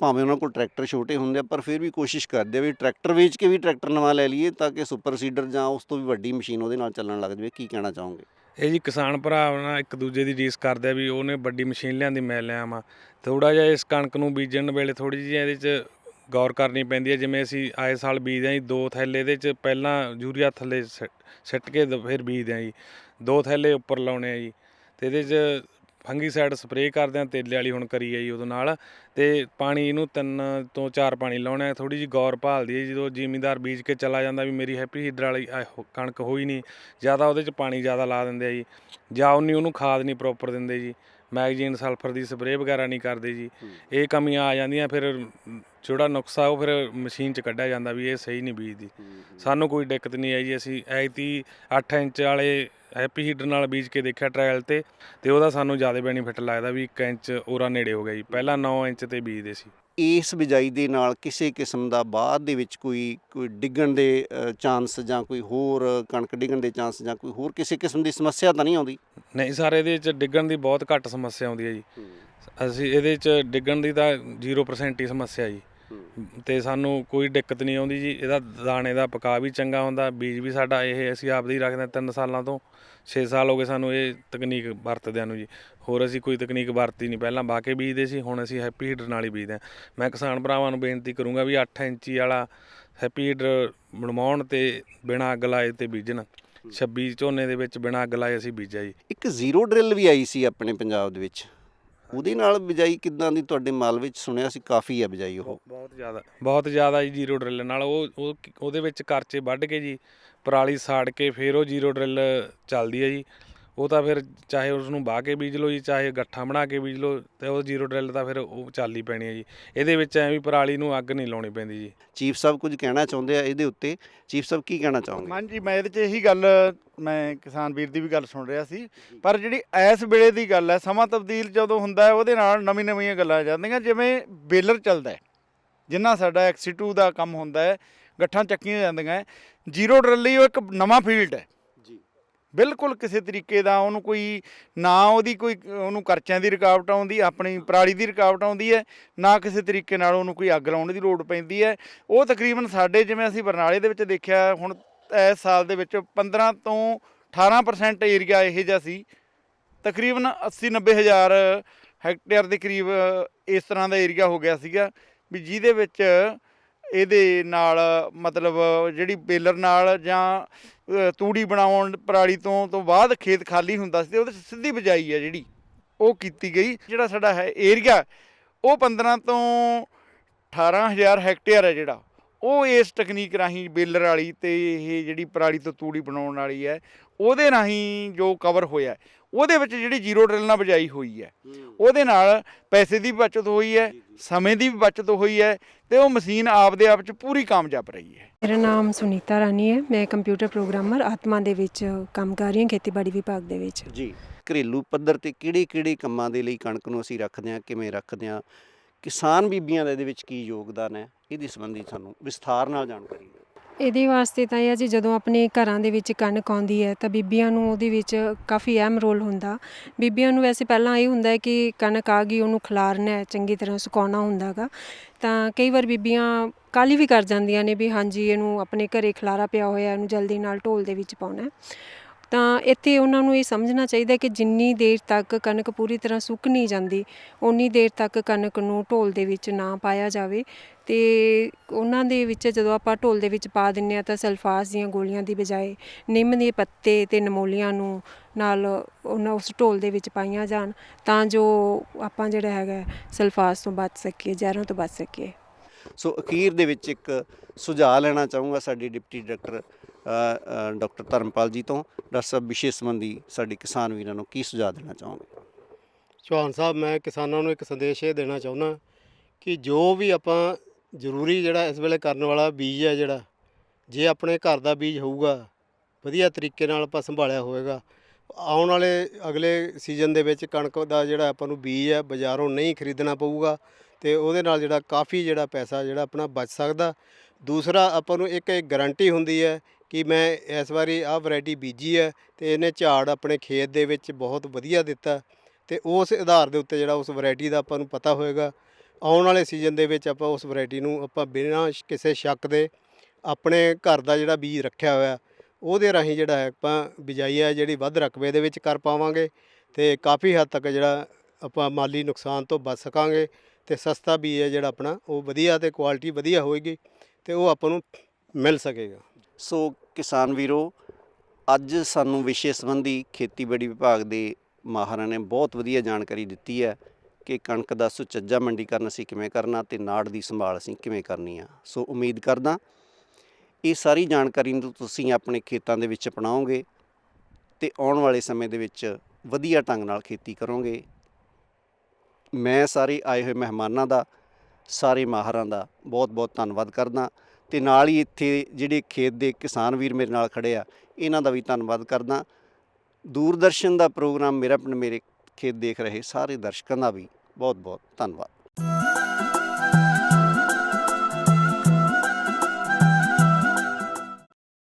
ਭਾਵੇਂ ਉਹਨਾਂ ਕੋਲ ਟਰੈਕਟਰ ਛੋਟੇ ਹੁੰਦੇ ਆ, ਪਰ ਫਿਰ ਵੀ ਕੋਸ਼ਿਸ਼ ਕਰਦੇ ਆ ਵੀ ਟਰੈਕਟਰ ਵੇਚ ਕੇ ਵੀ ਟਰੈਕਟਰ ਨਵਾਂ ਲੈ ਲਈਏ ਤਾਂ ਕਿ ਸੁਪਰ ਸੀਡਰ ਜਾਂ ਉਸ ਤੋਂ ਵੀ ਵੱਡੀ ਮਸ਼ੀਨ ਉਹਦੇ ਨਾਲ ਚੱਲਣ ਲੱਗ ਜਾਵੇ। ਕੀ ਕਹਿਣਾ ਚਾਹੋਗੇ? ਇਹ ਜੀ ਕਿਸਾਨ ਭਰਾ ਨਾ ਇੱਕ ਦੂਜੇ ਦੀ ਰੀਸ ਕਰਦੇ ਆ ਵੀ ਉਹਨੇ ਵੱਡੀ ਮਸ਼ੀਨ ਲਿਆਂਦੀ, ਮੈਂ ਲਿਆਵਾਂ। ਥੋੜਾ ਜਿਹਾ ਇਸ ਕਣਕ ਨੂੰ ਬੀਜਣ ਵੇਲੇ ਥੋੜੀ ਜਿਹੀ ਇਹਦੇ 'ਚ ਗੌਰ ਕਰਨੀ ਪੈਂਦੀ ਹੈ ਜਿਵੇਂ ਅਸੀਂ ਆਏ ਸਾਲ ਬੀਜਦੇ ਹਾਂ ਜੀ, ਦੋ ਥੈਲੇ ਇਹਦੇ 'ਚ ਪਹਿਲਾਂ ਯੂਰੀਆ ਥੱਲੇ ਸਿੱਟ- ਸਿੱਟ ਕੇ ਦ- ਫਿਰ ਬੀਜਦੇ ਹਾਂ ਜੀ। ਦੋ ਥੈਲੇ ਉੱਪਰ ਲਾਉਣੇ ਆ ਜੀ। ਤੇ ਇਹਦੇ 'ਚ ਫੰਗੀਸਾਈਡ ਸਪਰੇਅ ਕਰਦੇ ਆ ਤੇਲੇ ਵਾਲੀ ਹੁਣ ਕਰੀ ਹੈ ਜੀ ਉਦੋਂ ਨਾਲ ਤੇ ਪਾਣੀ ਇਹਨੂੰ ਤਿੰਨ ਤੋਂ ਚਾਰ ਪਾਣੀ ਲਾਉਣਾ ਥੋੜੀ ਜਿਹੀ ਗੌਰ ਭਾਲਦੀ ਹੈ ਜਦੋਂ ਜ਼ਿਮੀਂਦਾਰ ਬੀਜ ਕੇ ਚਲਾ ਜਾਂਦਾ ਵੀ ਮੇਰੀ ਹੈਪੀ ਹੀਡਰ ਵਾਲੀ ਕਣਕ ਹੋਈ ਨਹੀਂ ਜ਼ਿਆਦਾ ਉਹਦੇ 'ਚ ਪਾਣੀ ਜ਼ਿਆਦਾ ਲਾ ਦਿੰਦੇ ਆ ਜੀ ਜਾਂ ਉਨੀ ਉਹਨੂੰ ਖਾਦ ਨਹੀਂ ਪ੍ਰੋਪਰ ਦਿੰਦੇ ਜੀ ਮੈਗਜ਼ੀਨ ਸਲਫਰ ਦੀ ਸਪਰੇਅ ਵਗੈਰਾ ਨਹੀਂ ਕਰਦੇ ਜੀ ਇਹ ਕਮੀਆਂ ਆ ਜਾਂਦੀਆਂ ਫਿਰ ਜਿਹੜਾ ਨੁਕਸਾ ਉਹ ਫਿਰ ਮਸ਼ੀਨ 'ਚ ਕੱਢਿਆ ਜਾਂਦਾ ਵੀ ਇਹ ਸਹੀ ਨਹੀਂ ਬੀਜਦੀ। ਸਾਨੂੰ ਕੋਈ ਦਿੱਕਤ ਨਹੀਂ ਆਈ ਜੀ ਅਸੀਂ ਐਤੀ 8 ਇੰਚ ਵਾਲੇ ਹੈਪੀ ਹੀਡਰ ਨਾਲ ਬੀਜ ਕੇ ਦੇਖਿਆ ਟ੍ਰਾਇਲ ਤੇ ਤੇ ਉਹਦਾ ਸਾਨੂੰ ਜ਼ਿਆਦਾ ਬੈਨੀਫਿਟ ਲੱਗਦਾ ਵੀ 1 ਇੰਚ ਉਹਰਾ ਨੇੜੇ ਹੋ ਗਿਆ ਜੀ। ਪਹਿਲਾਂ 9 ਇੰਚ ਤੇ ਬੀਜਦੇ ਸੀ। ਇਸ ਬਿਜਾਈ ਦੇ ਨਾਲ ਕਿਸੇ ਕਿਸਮ ਦਾ ਬਾਅਦ ਦੇ ਵਿੱਚ ਕੋਈ ਕੋਈ ਡਿੱਗਣ ਦੇ ਚਾਂਸ ਜਾਂ ਕੋਈ ਹੋਰ ਕਣਕ ਡਿੱਗਣ ਦੇ ਚਾਂਸ ਜਾਂ ਕੋਈ ਹੋਰ ਕਿਸੇ ਕਿਸਮ ਦੀ ਸਮੱਸਿਆ ਤਾਂ ਨਹੀਂ ਆਉਂਦੀ? ਨਹੀਂ ਸਰ ਇਹਦੇ 'ਚ ਡਿੱਗਣ ਦੀ ਬਹੁਤ ਘੱਟ ਸਮੱਸਿਆ ਆਉਂਦੀ ਹੈ ਜੀ। ਅਸੀਂ ਇਹਦੇ 'ਚ ਡਿੱਗਣ ਦੀ ਤਾਂ 0% ਹੀ ਸਮੱਸਿਆ ਜੀ। ਅਤੇ ਸਾਨੂੰ ਕੋਈ ਦਿੱਕਤ ਨਹੀਂ ਆਉਂਦੀ ਜੀ। ਇਹਦਾ ਦਾਣੇ ਦਾ ਪਕਾ ਵੀ ਚੰਗਾ ਹੁੰਦਾ, ਬੀਜ ਵੀ ਸਾਡਾ ਇਹ ਅਸੀਂ ਆਪਦੇ ਹੀ ਰੱਖਦੇ ਹਾਂ ਤਿੰਨ ਸਾਲਾਂ ਤੋਂ। 6 ਸਾਲ ਹੋ ਗਏ ਸਾਨੂੰ ਇਹ ਤਕਨੀਕ ਵਰਤਦਿਆਂ ਨੂੰ ਜੀ। ਹੋਰ ਅਸੀਂ ਕੋਈ ਤਕਨੀਕ ਵਰਤੀ ਨਹੀਂ। ਪਹਿਲਾਂ ਬਾਕੇ ਬੀਜਦੇ ਸੀ, ਹੁਣ ਅਸੀਂ ਹੈਪੀ ਹੀਟਰ ਨਾਲ ਹੀ ਬੀਜਦੇ ਹਾਂ। ਮੈਂ ਕਿਸਾਨ ਭਰਾਵਾਂ ਨੂੰ ਬੇਨਤੀ ਕਰੂੰਗਾ ਵੀ 8 ਇੰਚੀ ਵਾਲਾ ਹੈਪੀ ਹੀਟਰ ਬਣਵਾਉਣ ਤੇ ਬਿਨਾਂ ਅੱਗ ਲਾਏ ਤੇ ਬੀਜਣ। 26 ਝੋਨੇ ਦੇ ਵਿੱਚ ਬਿਨਾਂ ਅੱਗ ਲਾਏ ਅਸੀਂ ਬੀਜਿਆ ਜੀ। ਇੱਕ ਜ਼ੀਰੋ ਡਰਿਲ ਵੀ ਆਈ ਸੀ ਆਪਣੇ ਪੰਜਾਬ ਦੇ ਵਿੱਚ। ਉਹਦੇ ਨਾਲ ਬਿਜਾਈ ਕਿਦਾਂ ਦੀ ਤੁਹਾਡੇ ਮਾਲ ਵਿੱਚ ਸੁਣਿਆ ਸੀ? ਕਾਫੀ ਹੈ ਬਿਜਾਈ ਉਹ। ਬਹੁਤ ਜ਼ਿਆਦਾ ਬਹੁਤ ਜ਼ਿਆਦਾ ਜੀ ਜ਼ੀਰੋ ਡਰਿਲ ਨਾਲ। ਉਹ ਉਹਦੇ ਵਿੱਚ ਕਰਚੇ ਵੱਢ ਕੇ ਜੀ, ਪਰਾਲੀ ਸਾੜ ਕੇ ਫਿਰ ਉਹ ਜ਼ੀਰੋ ਡਰਿਲ ਚੱਲਦੀ ਹੈ ਜੀ। ਉਹ ਤਾਂ ਫਿਰ ਚਾਹੇ ਉਸ ਨੂੰ ਵਾਹ ਕੇ ਬੀਜ ਲਓ ਜੀ ਚਾਹੇ ਗੱਠਾਂ ਬਣਾ ਕੇ ਬੀਜ ਲਓ ਤੇ ਉਹ ਜ਼ੀਰੋ ਡਰਿਲ ਤਾਂ ਫਿਰ ਉਹ ਚੱਲ ਹੀ ਪੈਣੀ ਹੈ ਜੀ। ਇਹਦੇ ਵਿੱਚ ਐ ਵੀ ਪਰਾਲੀ ਨੂੰ ਅੱਗ ਨਹੀਂ ਲਾਉਣੀ ਪੈਂਦੀ ਜੀ। ਚੀਫ ਸਾਹਿਬ ਕੁਝ ਕਹਿਣਾ ਚਾਹੁੰਦੇ ਆ ਇਹਦੇ ਉੱਤੇ? ਚੀਫ ਸਾਹਿਬ ਕੀ ਕਹਿਣਾ ਚਾਹੋਗੇ? ਹਾਂਜੀ ਮੈਂ ਇਹਦੇ 'ਚ ਇਹੀ ਗੱਲ ਮੈਂ ਕਿਸਾਨ ਵੀਰ ਦੀ ਵੀ ਗੱਲ ਸੁਣ ਰਿਹਾ ਸੀ ਪਰ ਜਿਹੜੀ ਇਸ ਵੇਲੇ ਦੀ ਗੱਲ ਹੈ ਸਮਾਂ ਤਬਦੀਲ ਜਦੋਂ ਹੁੰਦਾ ਹੈ ਉਹਦੇ ਨਾਲ ਨਵੀਂ ਨਵੀਆਂ ਗੱਲਾਂ ਆ ਜਾਂਦੀਆਂ ਜਿਵੇਂ ਬੇਲਰ ਚੱਲਦਾ ਹੈ ਜਿੰਨਾ ਸਾਡਾ ਐਕਸੀ2 ਦਾ ਕੰਮ ਹੁੰਦਾ ਹੈ ਗੱਠਾਂ ਚੱਕੀਆਂ ਜਾਂਦੀਆਂ ਹੈ। ਜ਼ੀਰੋ ਡਰਿਲ ਲਈ ਉਹ ਇੱਕ ਨਵਾਂ ਫੀਲਡ ਹੈ। ਬਿਲਕੁਲ ਕਿਸੇ ਤਰੀਕੇ ਦਾ ਉਹਨੂੰ ਕੋਈ, ਨਾ ਉਹਦੀ ਕੋਈ, ਉਹਨੂੰ ਕਰਚਿਆਂ ਦੀ ਰੁਕਾਵਟ ਆਉਂਦੀ, ਆਪਣੀ ਪਰਾਲੀ ਦੀ ਰੁਕਾਵਟ ਆਉਂਦੀ ਹੈ, ਨਾ ਕਿਸੇ ਤਰੀਕੇ ਨਾਲ ਉਹਨੂੰ ਕੋਈ ਅੱਗ ਲਾਉਣ ਦੀ ਲੋੜ ਪੈਂਦੀ ਹੈ। ਉਹ ਤਕਰੀਬਨ ਸਾਡੇ ਜਿਵੇਂ ਅਸੀਂ ਬਰਨਾਲੇ ਦੇ ਵਿੱਚ ਦੇਖਿਆ, ਹੁਣ ਇਸ ਸਾਲ ਦੇ ਵਿੱਚ 15 ਤੋਂ 18% ਏਰੀਆ ਇਹੋ ਜਿਹਾ ਸੀ। ਤਕਰੀਬਨ 80 90 ਹਜ਼ਾਰ ਹੈਕਟੇਅਰ ਦੇ ਕਰੀਬ ਇਸ ਤਰ੍ਹਾਂ ਦਾ ਏਰੀਆ ਹੋ ਗਿਆ ਸੀਗਾ, ਵੀ ਜਿਹਦੇ ਵਿੱਚ ਇਹਦੇ ਨਾਲ ਮਤਲਬ ਜਿਹੜੀ ਬੇਲਰ ਨਾਲ ਜਾਂ ਤੂੜੀ ਬਣਾਉਣ ਪਰਾਲੀ ਤੋਂ ਤੋਂ ਬਾਅਦ ਖੇਤ ਖਾਲੀ ਹੁੰਦਾ ਸੀ ਤੇ ਉਹਦੇ 'ਚ ਸਿੱਧੀ ਬਿਜਾਈ ਹੈ ਜਿਹੜੀ ਉਹ ਕੀਤੀ ਗਈ, ਜਿਹੜਾ ਸਾਡਾ ਹੈ ਏਰੀਆ, ਉਹ 15 ਤੋਂ 18000 ਹੈਕਟੇਅਰ ਹੈ ਜਿਹੜਾ। ਉਹ ਇਸ ਤਕਨੀਕ ਰਾਹੀਂ ਬੇਲਰ ਵਾਲੀ ਤੇ ਇਹ ਜਿਹੜੀ ਪਰਾਲੀ ਤੋਂ ਤੂੜੀ ਬਣਾਉਣ ਵਾਲੀ ਹੈ, ਉਹਦੇ ਰਾਹੀਂ ਜੋ ਕਵਰ ਹੋਇਆ। ਉਹਦੇ ਵਿੱਚ ਜਿਹੜੀ ਜ਼ੀਰੋ ਡਰਿਲ ਨਾਲ ਬਿਜਾਈ ਹੋਈ ਹੈ। ਉਹਦੇ ਨਾਲ ਪੈਸੇ ਦੀ ਬਚਤ ਹੋਈ ਹੈ ਸਮੇਂ ਦੀ ਵੀ ਬਚਤ ਹੋਈ ਹੈ ਤੇ ਉਹ ਮਸ਼ੀਨ ਆਪਦੇ ਆਪ ਚ ਪੂਰੀ ਕਾਮਯਾਬ ਰਹੀ ਹੈ। ਮੇਰਾ ਨਾਮ ਸੁਨੀਤਾ ਰਾਣੀ ਹੈ। ਮੈਂ ਕੰਪਿਊਟਰ ਪ੍ਰੋਗਰਾਮਰ ਆਤਮਾ ਦੇ ਵਿੱਚ ਕੰਮ ਕਰ ਰਹੀ ਹਾਂ ਖੇਤੀਬਾੜੀ ਵਿਭਾਗ ਦੇ ਵਿੱਚ। ਜੀ ਘਰੇਲੂ ਪੱਧਰ ਤੇ ਕਿਹੜੇ ਕਿਹੜੇ ਕੰਮਾਂ ਦੇ ਲਈ ਕਣਕ ਨੂੰ ਅਸੀਂ ਰੱਖਦੇ ਹਾਂ ਕਿਵੇਂ ਰੱਖਦੇ ਹਾਂ? ਕਿਸਾਨ ਬੀਬੀਆਂ ਦਾ ਇਹਦੇ ਵਿੱਚ ਕੀ ਯੋਗਦਾਨ ਹੈ? ਇਹਦੇ ਸੰਬੰਧੀ ਸਾਨੂੰ ਵਿਸਥਾਰ ਨਾਲ ਜਾਣਕਾਰੀ ਦਿਓ। ਇਹਦੇ ਵਾਸਤੇ ਤਾਂ ਇਹ ਆ ਜੀ, ਜਦੋਂ ਆਪਣੇ ਘਰਾਂ ਦੇ ਵਿੱਚ ਕਣਕ ਆਉਂਦੀ ਹੈ ਤਾਂ ਬੀਬੀਆਂ ਨੂੰ ਉਹਦੇ ਵਿੱਚ ਕਾਫੀ ਅਹਿਮ ਰੋਲ ਹੁੰਦਾ। ਬੀਬੀਆਂ ਨੂੰ ਵੈਸੇ ਪਹਿਲਾਂ ਇਹ ਹੁੰਦਾ ਹੈ ਕਿ ਕਣਕ ਆ ਗਈ, ਉਹਨੂੰ ਖਿਲਾਰਨਾ ਹੈ, ਚੰਗੀ ਤਰ੍ਹਾਂ ਸੁਕਾਉਣਾ ਹੁੰਦਾਗਾ ਤਾਂ ਕਈ ਵਾਰ ਬੀਬੀਆਂ ਕਾਲੀ ਵੀ ਕਰ ਜਾਂਦੀਆਂ ਨੇ ਵੀ ਹਾਂਜੀ, ਇਹਨੂੰ ਆਪਣੇ ਘਰੇ ਖਲਾਰਾ ਪਿਆ ਹੋਇਆ, ਇਹਨੂੰ ਜਲਦੀ ਨਾਲ ਢੋਲ ਦੇ ਵਿੱਚ ਪਾਉਣਾ ਤਾਂ ਇੱਥੇ ਉਹਨਾਂ ਨੂੰ ਇਹ ਸਮਝਣਾ ਚਾਹੀਦਾ ਕਿ ਜਿੰਨੀ ਦੇਰ ਤੱਕ ਕਣਕ ਪੂਰੀ ਤਰ੍ਹਾਂ ਸੁੱਕ ਨਹੀਂ ਜਾਂਦੀ ਉਨੀ ਦੇਰ ਤੱਕ ਕਣਕ ਨੂੰ ਢੋਲ ਦੇ ਵਿੱਚ ਨਾ ਪਾਇਆ ਜਾਵੇ। ਤੇ ਉਹਨਾਂ ਦੇ ਵਿੱਚ ਜਦੋਂ ਆਪਾਂ ਢੋਲ ਦੇ ਵਿੱਚ ਪਾ ਦਿੰਨੇ ਆ ਤਾਂ ਸਲਫਾਸ ਦੀਆਂ ਗੋਲੀਆਂ ਦੀ ਬਜਾਏ ਨਿੰਮ ਦੇ ਪੱਤੇ ਤੇ ਨਮੋਲੀਆਂ ਨੂੰ ਨਾਲ ਉਹਨਾਂ ਉਸ ਢੋਲ ਦੇ ਵਿੱਚ ਪਾਈਆਂ ਜਾਣ ਤਾਂ ਜੋ ਆਪਾਂ ਜਿਹੜਾ ਹੈਗਾ ਸਲਫਾਸ ਤੋਂ ਬਚ ਸਕੀਏ, ਜ਼ਹਿਰਾਂ ਤੋਂ ਬਚ ਸਕੀਏ। ਸੋ ਅਖੀਰ ਦੇ ਵਿੱਚ ਇੱਕ ਸੁਝਾਅ ਲੈਣਾ ਚਾਹੂੰਗਾ ਸਾਡੀ ਡਿਪਟੀ ਡਾਇਰੈਕਟਰ ਡਾਕਟਰ ਧਰਮਪਾਲ ਜੀ ਤੋਂ। ਡਾਕਟਰ ਸਾਹਿਬ ਵਿਸ਼ੇ ਸੰਬੰਧੀ ਸਾਡੇ ਕਿਸਾਨ ਵੀਰਾਂ ਨੂੰ ਕੀ ਸੁਝਾਅ ਦੇਣਾ ਚਾਹੋਗੇ? ਚੌਹਾਨ ਸਾਹਿਬ, ਮੈਂ ਕਿਸਾਨਾਂ ਨੂੰ ਇੱਕ ਸੰਦੇਸ਼ ਇਹ ਦੇਣਾ ਚਾਹੁੰਦਾ ਕਿ ਜੋ ਵੀ ਆਪਾਂ ਜ਼ਰੂਰੀ ਜਿਹੜਾ ਇਸ ਵੇਲੇ ਕਰਨ ਵਾਲਾ ਬੀਜ ਹੈ ਜਿਹੜਾ, ਜੇ ਆਪਣੇ ਘਰ ਦਾ ਬੀਜ ਹੋਊਗਾ, ਵਧੀਆ ਤਰੀਕੇ ਨਾਲ ਆਪਾਂ ਸੰਭਾਲਿਆ ਹੋਵੇਗਾ। ਆਉਣ ਵਾਲੇ ਅਗਲੇ ਸੀਜ਼ਨ ਦੇ ਵਿੱਚ ਕਣਕ ਦਾ ਜਿਹੜਾ ਆਪਾਂ ਨੂੰ ਬੀਜ ਹੈ, ਬਾਜ਼ਾਰੋਂ ਨਹੀਂ ਖਰੀਦਣਾ ਪਊਗਾ ਤੇ ਉਹਦੇ ਨਾਲ ਜਿਹੜਾ ਕਾਫੀ ਜਿਹੜਾ ਪੈਸਾ ਜਿਹੜਾ ਆਪਣਾ ਬਚ ਸਕਦਾ। ਦੂਸਰਾ, ਆਪਾਂ ਨੂੰ ਇੱਕ ਗਾਰੰਟੀ ਹੁੰਦੀ ਹੈ ਕਿ ਮੈਂ ਇਸ ਵਾਰੀ ਆਹ ਵੈਰਾਈਟੀ ਬੀਜੀ ਹੈ ਤੇ ਇਹਨੇ ਝਾੜ ਆਪਣੇ ਖੇਤ ਦੇ ਵਿੱਚ ਬਹੁਤ ਵਧੀਆ ਦਿੱਤਾ ਤੇ ਉਸ ਆਧਾਰ ਦੇ ਉੱਤੇ ਜਿਹੜਾ ਉਸ ਵੈਰਾਈਟੀ ਦਾ ਆਪਾਂ ਨੂੰ ਪਤਾ ਹੋਏਗਾ, ਆਉਣ ਵਾਲੇ ਸੀਜ਼ਨ ਦੇ ਵਿੱਚ ਆਪਾਂ ਉਸ ਵੈਰਾਈਟੀ ਨੂੰ ਆਪਾਂ ਬਿਨਾਂ ਕਿਸੇ ਸ਼ੱਕ ਦੇ ਆਪਣੇ ਘਰ ਦਾ ਜਿਹੜਾ ਬੀਜ ਰੱਖਿਆ ਹੋਇਆ, ਉਹਦੇ ਰਾਹੀਂ ਜਿਹੜਾ ਹੈ ਆਪਾਂ ਬਿਜਾਈ ਹੈ ਜਿਹੜੀ ਵੱਧ ਰਕਬੇ ਦੇ ਵਿੱਚ ਕਰ ਪਾਵਾਂਗੇ ਤੇ ਕਾਫੀ ਹੱਦ ਤੱਕ ਜਿਹੜਾ ਆਪਾਂ ਮਾਲੀ ਨੁਕਸਾਨ ਤੋਂ ਬਚ ਸਕਾਂਗੇ ਤੇ ਸਸਤਾ ਬੀਜ ਹੈ ਜਿਹੜਾ ਆਪਣਾ, ਉਹ ਵਧੀਆ ਤੇ ਕੁਆਲਿਟੀ ਵਧੀਆ ਹੋਏਗੀ ਤੇ ਉਹ ਆਪਾਂ ਨੂੰ ਮਿਲ ਸਕੇਗਾ। ਸੋ ਕਿਸਾਨ ਵੀਰੋ, ਅੱਜ ਸਾਨੂੰ ਵਿਸ਼ੇ ਸੰਬੰਧੀ ਖੇਤੀਬਾੜੀ ਵਿਭਾਗ ਦੇ ਮਾਹਰਾਂ ਨੇ ਬਹੁਤ ਵਧੀਆ ਜਾਣਕਾਰੀ ਦਿੱਤੀ ਹੈ ਕਿ ਕਣਕ ਦਾ ਸੁਚੱਜਾ ਮੰਡੀਕਰਨ ਅਸੀਂ ਕਿਵੇਂ ਕਰਨਾ ਤੇ ਨਾੜ ਦੀ ਸੰਭਾਲ ਅਸੀਂ ਕਿਵੇਂ ਕਰਨੀ ਆ। ਸੋ ਉਮੀਦ ਕਰਦਾ, ਇਹ ਸਾਰੀ ਜਾਣਕਾਰੀ ਨੂੰ ਤੁਸੀਂ ਆਪਣੇ ਖੇਤਾਂ ਦੇ ਵਿੱਚ ਅਪਣਾਓਗੇ ਤੇ ਆਉਣ ਵਾਲੇ ਸਮੇਂ ਦੇ ਵਿੱਚ ਵਧੀਆ ਢੰਗ ਨਾਲ ਖੇਤੀ ਕਰੋਗੇ। ਮੈਂ ਸਾਰੇ ਆਏ ਹੋਏ ਮਹਿਮਾਨਾਂ ਦਾ, ਸਾਰੇ ਮਾਹਰਾਂ ਦਾ ਬਹੁਤ-ਬਹੁਤ ਧੰਨਵਾਦ ਕਰਦਾ। ਤੇ ਨਾਲ ਹੀ ਇੱਥੇ ਜਿਹੜੇ ਖੇਤ ਦੇ ਕਿਸਾਨ ਵੀਰ ਮੇਰੇ ਨਾਲ ਖੜੇ ਆ, ਇਹਨਾਂ ਦਾ ਵੀ ਧੰਨਵਾਦ ਕਰਦਾ। ਦੂਰਦਰਸ਼ਨ ਦਾ ਪ੍ਰੋਗਰਾਮ ਮੇਰਾ ਪਿੰਡ ਮੇਰੇ ਖੇਤ ਦੇਖ ਰਹੇ ਸਾਰੇ ਦਰਸ਼ਕਾਂ ਦਾ ਵੀ ਬਹੁਤ-ਬਹੁਤ ਧੰਨਵਾਦ।